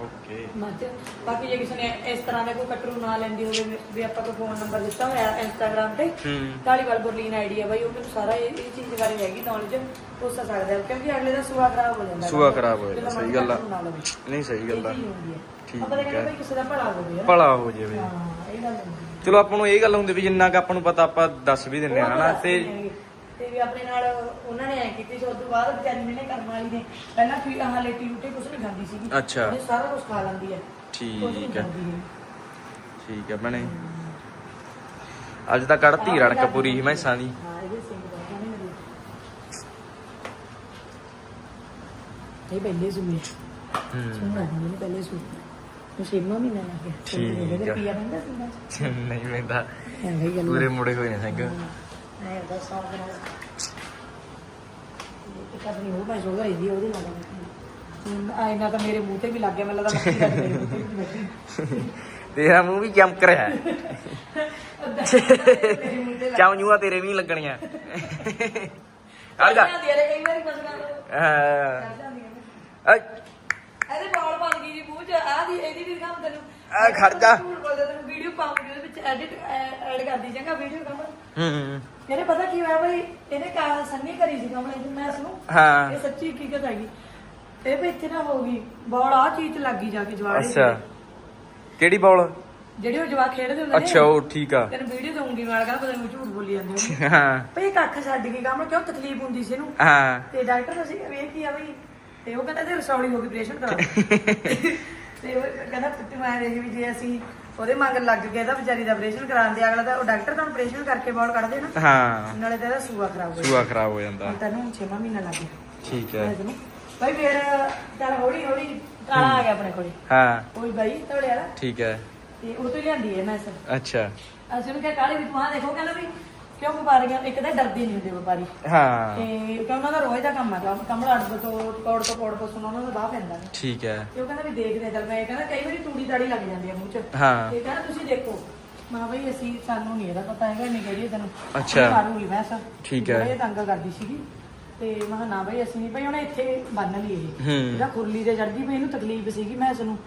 ਓਕੇ। ਮੱਝ। ਬਾਕੀ ਜੇ ਕਿਸੇ ਨੇ ਇਸ ਤਰ੍ਹਾਂ ਦਾ ਕੋਈ ਕਟਰੂ ਨਾ ਲੈਂਦੀ ਹੋਵੇ ਵੀ- ਵੀ ਆਪਾਂ ਕੋਈ ਫੋਨ ਨੰਬਰ ਦਿੱਤਾ ਹੋਇਆ ਇੰਸਟਾਗ੍ਰam ਤੇ ਹੂੰ। ਢਾਲੀਵਾਲ ਗੁਰਲੀਨ ਆਈਡੀ ਆ ਬਾਈ ਉਹ ਮੈਨੂੰ ਸਾਰਾ ਇਹ ਇਹ ਚੀਜ਼ ਬਾਰੇ ਹੈਗੀ ਨੌਲੇਜ ਹੋ ਸਕਦਾ ਹੈ। ਕਿਉਂਕਿ ਅਗਲੇ ਦਾ ਸੂਆ ਖਰਾਬ ਹੋ ਜਾਂਦਾ। ਸੂਆ ਖਰਾਬ ਹੋ ਜਾਂਦਾ, ਜਦੋਂ ਸਹੀ ਗੱਲ ਆ। ਨਹੀਂ ਸਹੀ ਗੱਲ ਆ। ਹੈ ਠੀਕ ਆਪਾਂ ਤਾਂ ਕਹਿੰਦੇ ਹੈ। ਭਾਈ ਕਿਸੇ ਦਾ ਭਲਾ ਹੋਵੇ ਨਾ ਭਲਾ ਹੋ ਜਾਵੇ। ਹਾਂ। ਇਹ ਗੱਲ ਹੁੰਦੀ ਹੈ। ਚਲੋ ਆਪਾਂ ਨੂੰ ਇਹ ਗੱਲ ਹੁੰਦੀ ਵੀ ਜਿੰਨਾ ਕਿ ਆਪਾਂ ਨੂੰ ਪਤਾ ਆਪਾਂ ਦੱਸ ਵੀ ਦਿੰਨੇ ਆ ਹਨਾ? ਤੇ ਦਿੰਦੇ ਹੈਗੇ। ਤੇ ਵੀ ਆਪਣੇ ਨਾਲ ਉਹਨਾਂ ਨੇ ਐ ਕੀਤੀ ਸੀ ਉਸ ਤੋਂ ਬਾਅਦ ਵਿਚਾਰੀ ਨੇ ਕਰਨ ਵਾਲੀ ਨੇ। ਪਹਿਲਾਂ ਫਿਰ ਆਹ ਲੇਟੀ ਰੂਟੀ ਕੁਝ ਨਹੀਂ ਖਾਂਦੀ ਸੀਗੀ। ਅੱਛਾ। ਇਹ ਸਾਰਾ ਕੁਝ ਖਾ ਲੈਂਦੀ ਹੈ। ਕੁਛ ਨਹੀਂ ਠੀਕ ਹੈ। ਖਾਂਦੀ ਹੈ ਠੀਕ ਹੈ ਭੈਣੇ। ਅੱਜ ਤਾਂ ਕੱਢਤੀ ਰੜਕ ਪੂਰੀ ਮੈਸਾਂ ਦੀ ਹਾਂ ਇਹਦੇ ਸਿੰਘ ਦਾ ਇਹ ਪਹਿਲੇ ਹੂੰ। ਸੁਣਾ ਦਿੰਦੇ ਨੇ ਪਹਿਲੇ ਸੂਏ। ਉਹ ਛੇਵਾਂ ਮਹੀਨਾ ਲੱਗ ਗਿਆ ਠੀਕ ਇਹਦੇ ਆ। ਪੀਆ ਬੰਦਾ ਸਿੰਦਾ ਨਹੀਂ ਮੈਂਦਾ ਐ ਬਈ ਗੱਲ ਪੂਰੇ ਮੁੜੇ ਹੋਏ ਨੇ ਸਿੰਘ ਐ ਦਾ ਸੌਂਗ ਨਾਲ ਇਹ ਕਦਨੀ ਉਹ ਮੈਂ ਜੋਗਾ ਇਹਦੀ ਉਹਦੇ ਨਾਲ ਹੁਣ ਆਇਨਾ ਤਾਂ ਮੇਰੇ ਮੂੰਹ ਤੇ ਵੀ ਲੱਗ ਗਿਆ ਮੈਨੂੰ ਲੱਗਦਾ ਮੱਖੀ ਲੱਗ ਮੇਰੇ ਮੂੰਹ ਤੇ ਵੀ ਬੈਠੀ ਤੇਰਾ ਮੂੰਹ ਵੀ ਚਮਕ ਰਿਹਾ ਹੈ ਮੇਰੇ ਮੂੰਹ ਤੇ ਲੱਗ ਚਾਉਂ ਤੇਰੇ ਵੀ ਲੱਗਣੀਆਂ ਅੜ ਜਾ ਜਾਂਦੀ ਕਈ ਵਾਰੀ ਫਸਣਾ ਅਹ, ਜਾਂਦੀਆਂ ਨੇ। ਅਹ, ਇਹਦੇ ਬਾਲ ਬਣ ਗਈ ਜੀ ਮੂੰਹ ਚ ਆ ਦੀ ਇਹਦੀ ਵੀ ਕੰਮ ਤੈਨੂੰ ਆ ਖੜ ਜਾ। ਝੂਠ ਬੋਲਦਾ ਤੈਨੂੰ ਵੀਡੀਓ ਪਾਉਂਗੀ ਉਹਦੇ ਵਿੱਚ ਐਡਿਟ ਐਡ ਕਰਦੀ ਜਾਂਗਾ ਵੀਡੀਓ ਕੰਮ ਹੂੰ ਮੇਰੇ ਪਤਾ ਕੀ ਹੋਇਆ ਬਈ ਇਹਨੇ ਕਾ ਸੰਨੀ ਕਰੀ ਸੀ ਕਮਲੇ ਜੀ ਮੈਂ ਸੁਣੂ। ਹਾਂ। ਇਹ ਸੱਚੀ ਹਕੀਕਤ ਹੈਗੀ। ਇਹ ਵੀ ਇੱਥੇ ਨਾ ਹੋ ਗਈ। ਬੋਲ ਆ ਚੀਜ਼ ਚ ਲੱਗੀ ਜਾ ਕੇ ਜਵਾੜੇ ਅੱਛਾ। ਕਿਹੜੀ ਬੋਲ? ਜਿਹੜੀ ਉਹ ਜਵਾ ਖੇਡਦੇ ਹੁੰਦੇ ਨੇ। ਅੱਛਾ ਉਹ ਠੀਕ ਆ। ਤੈਨੂੰ ਵੀਡੀਓ ਦਊਂਗੀ ਨਾਲ ਕਹਿੰਦਾ ਪਤਾ ਨਹੀਂ ਝੂਠ ਬੋਲੀ ਜਾਂਦੇ ਹੋ। ਭਈ ਅੱਖ ਛੱਡ ਗਈ ਕੰਮ ਕਿਉਂ ਤਕਲੀਫ ਹੁੰਦੀ ਸੀ ਇਹਨੂੰ? ਹਾਂ। ਤੇ ਡਾਕਟਰ ਕੀ ਆ ਬਈ? ਤੇ ਉਹ ਕਹਿੰਦਾ ਤੇ ਰਸੌਲੀ ਹੋ ਗਈ ਆਪਰੇਸ਼ਨ ਕਰਾ ਤੇ ਉਹ ਕਹਿੰਦਾ ਪੁੱਤ ਮੈਂ ਦੇਖ ਵੀ ਜੇ ਅਸੀਂ ਉਹਦੇ ਮੰਗ ਲੱਗ ਗਏ ਤਾਂ ਵਿਚਾਰੀ ਦਾ ਆਪਰੇਸ਼ਨ ਕਰਾਉਣ ਦੇ ਅਗਲਾ ਤਾਂ ਉਹ ਡਾਕਟਰ ਤਾਂ ਆਪਰੇਸ਼ਨ ਕਰਕੇ ਬੋਲ ਕੱਢ ਦੇਣਾ ਹਾਂ। ਨਾਲੇ ਤਾਂ ਇਹਦਾ ਸੂਆ ਖਰਾਬ ਹੋ ਸੂਆ ਖਰਾਬ ਹੋ ਜਾਂਦਾ। ਤੈਨੂੰ 6 ਮਹੀਨਾ ਲੱਗ ਗਿਆ। ਠੀਕ ਹੈ। ਭਾਈ ਫੇਰ ਚੱਲ ਹੌਲੀ ਹੌਲੀ ਕਾਲਾ ਆ ਗਿਆ ਆਪਣੇ ਕੋਲੇ। ਹਾਂ। ਕੋਈ ਬਾਈ ਤੁਹਾਡੇ ਵਾਲਾ। ਠੀਕ ਹੈ। ਤੇ ਉਹ ਤੋਂ ਲਿਆਂਦੀ ਹੈ ਮੈਂ ਸਰ। ਅੱਛਾ। ਅਸੀਂ ਉਹਨੂੰ ਕਿਹਾ ਕਾਲੀ ਵੀ ਤੂੰ ਆਹ ਦੇਖੋ ਕਹਿੰਦਾ ਵੀ ਕਿਉਂ ਵਪਾਰੀਆਂ ਇੱਕ ਤਾਂ ਡਰਦੇ ਨਹੀਂ ਹੁੰਦੇ ਵਪਾਰੀ। ਹਾਂ। ਤੇ ਕਿਉਂ ਉਹਨਾਂ ਦਾ ਰੋਜ਼ ਦਾ ਕੰਮ ਹੈ ਕੰਮ ਕਮਲਾ ਅੱਡ ਤੋਂ ਕੋੜ ਤੋਂ ਕੋੜ ਤੋਂ ਸੁਣਾ ਉਹਨਾਂ ਦਾ ਬਾਹ ਪੈਂਦਾ ਨੇ। ਠੀਕ ਹੈ। ਤੇ ਉਹ ਕਹਿੰਦਾ ਵੀ ਦੇਖਦੇ ਚੱਲ ਮੈਂ ਇਹ ਕਹਿੰਦਾ ਕਈ ਵਾਰੀ ਤੂੜੀ ਤਾੜੀ ਲੱਗ ਜਾਂਦੀ ਆ ਮੂੰਹ 'ਚ। ਹਾਂ। ਤੇ ਕਹਿੰਦਾ ਤੁਸੀਂ ਦੇਖੋ। ਮਾਂ ਬਈ ਅਸੀਂ ਸਾਨੂੰ ਨਹੀਂ ਇਹਦਾ ਪਤਾ ਹੈਗਾ ਨਹੀਂ ਕਿਹੜੀ ਤੈਨੂੰ? ਅੱਛਾ। ਮਾਰੂਗੀ ਵੈਸ ਠੀਕ ਹੈ। ਇਹ ਤੰਗ ਕਰਦੀ ਸੀਗੀ। ਤੇ ਮੈਂ ਕਿਹਾ ਨਾ ਬਈ ਅਸੀਂ ਨਹੀਂ ਭਈ ਉਹਨੇ ਇੱਥੇ ਬੰਨ ਲਈ ਇਹ। ਇਹਦਾ ਖੁਰਲੀ ਤੇ ਚੜਦੀ ਪਈ ਇਹਨੂੰ ਤਕਲੀਫ ਸੀਗੀ ਮੈਂ ਇਸ ਨੂੰ।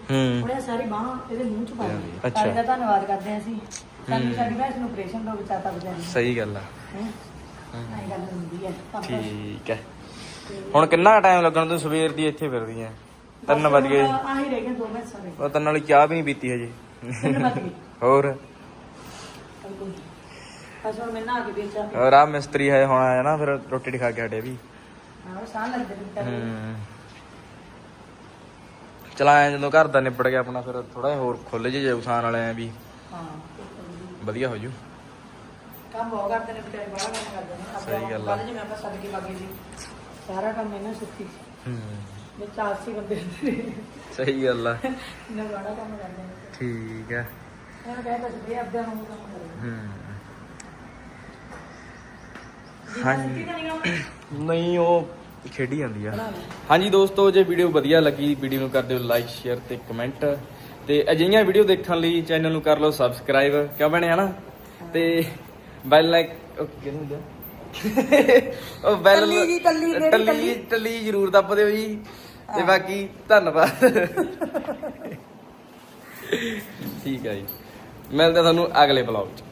ਉਹਨੇ ਸਾਰੀ ਬਾਹ ਇਹਦੇ ਮੂੰਹ 'ਚ ਪਾ ਲਈ। ਅੱਛਾ। ਤਾਂ ਦਾ ਧੰਨਵਾਦ ਕਰਦੇ ਹਾਂ ਅਸੀਂ। ਸਾਨੂੰ ਸਾਡੀ ਭੈਣ ਨੂੰ ਆਪਰੇਸ਼ਨ ਤੋਂ ਬਚਾਤਾ ਵਿਚਾਰੀ ਸਹੀ ਗੱਲ ਆ। ਹੈ? ਐਂ ਗੱਲ ਹੁੰਦੀ ਹੈ ਤਾਂ ਬਸ। ਠੀਕ ਹੈ। ਹੁਣ ਕਿੰਨਾ ਟਾਈਮ ਲੱਗਣ ਤੂੰ ਸਵੇਰ ਦੀ ਇੱਥੇ ਫਿਰਦੀ ਐ ਤਿੰਨ ਵੱਜ ਗਏ। ਆਹੀ ਰਹਿ ਗਏ ਦੋ ਮਿੰਟ ਸਾਰੇ। ਉਹ ਤਨ ਨਾਲ ਚਾਹ ਵੀ ਨਹੀਂ ਪੀਤੀ ਹਜੇ। ਤਿੰਨ ਵੱਜ ਗਏ। ਹੋਰ? ਨੀ। ਬਸ ਹੁਣ ਮੈਂ ਨਹਾ ਕੇ ਵੇਚਾਂ ਹੋਰ ਆ ਮਿਸਤਰੀ ਹੈ ਹੁਣ ਆਇਆ ਨਾ ਫਿਰ ਰੋਟੀ ਖਾ ਕੇ ਹਟੇ ਵੀ। ਹਾਂ ਸਾਹ ਲੱਗਦੇ ਨੇ ਨੂੰ। ਚਲਾਇਆ ਜਦੋਂ ਘਰ ਦਾ ਨਿਬੜ ਗਿਆ ਆਪਣਾ ਫਿਰ ਥੋੜਾ ਹੋਰ ਖੁੱਲ ਜੇ ਉਸਾਨ ਵਾਲੇ ਆ ਵੀ। ਹਾਂ। ਵਧੀਆ ਹੋ ਜੂ। ਕੰਮ ਬਹੁਤ ਕਰਦੇ ਨੇ ਬੜਾ ਕੰਮ ਕਰਦੇ ਨੇ। ਸਹੀ ਗੱਲ ਆ। ਕੱਲ੍ਹ ਜਿਵੇਂ ਆਪਾਂ ਸੱਦ ਕੇ ਬਾਗੇ ਸੀ ਸਾਰਾ ਕੰਮ ਇਹਨਾਂ ਸੁੱਤੀ ਹੂੰ। ਵਿੱਚ ਆਲਸੀ ਬੰਦੇ ਹੁੰਦੇ ਨੇ। ਸਹੀ ਗੱਲ ਆ। ਇਹਨਾਂ ਬੜਾ ਕੰਮ ਕਰਦੇ ਨੇ। ਠੀਕ ਹੈ ਇਹਨਾਂ ਕਹਿੰਦਾ ਸੀ ਵੀ ਆਪਦਾ ਨੂੰ ਕੰਮ ਕਰਦੇ ਹੂੰ। ਜੀ ਹਾਂਜੀ। ਤਾਂ ਨਹੀਂ ਕੰਮ ਨਹੀਂ ਉਹ ਖੇਡੀ ਜਾਂਦੀ ਆ। ਬਣਾ ਹਾਂਜੀ ਦੋਸਤੋ ਜੇ ਵੀਡੀਓ ਵਧੀਆ ਲੱਗੀ ਵੀਡੀਓ ਨੂੰ ਕਰ ਦਿਓ ਲਾਈਕ ਸ਼ੇਅਰ ਤੇ ਕਮੈਂਟ। ਤੇ ਅਜਿਹੀਆਂ ਵੀਡੀਓ ਦੇਖਣ ਲਈ ਚੈਨਲ ਨੂੰ ਕਰ ਲਓ ਸਬਸਕ੍ਰਾਈਬ ਕਿਉਂ ਬਣੇ ਹਨਾ? ਤੇ ਬੈਲ ਲਾਈਕ ਕਿਹਨੂੰ ਦਿਆ [laughs] ਉਹ ਬੈਲ ਟੱਲੀ ਜੀ, ਟੱਲੀ, ਮੇਰੀ ਟੱਲੀ ਟੱਲੀ। ਟੱਲੀ ਜ਼ਰੂਰ ਦੱਬ ਦਿਓ ਜੀ। ਤੇ ਬਾਕੀ ਧੰਨਵਾਦ। [laughs] ਠੀਕ ਹੈ ਜੀ। ਮਿਲਦੇ ਤੁਹਾਨੂੰ ਅਗਲੇ ਬਲੌਗ 'ਚ।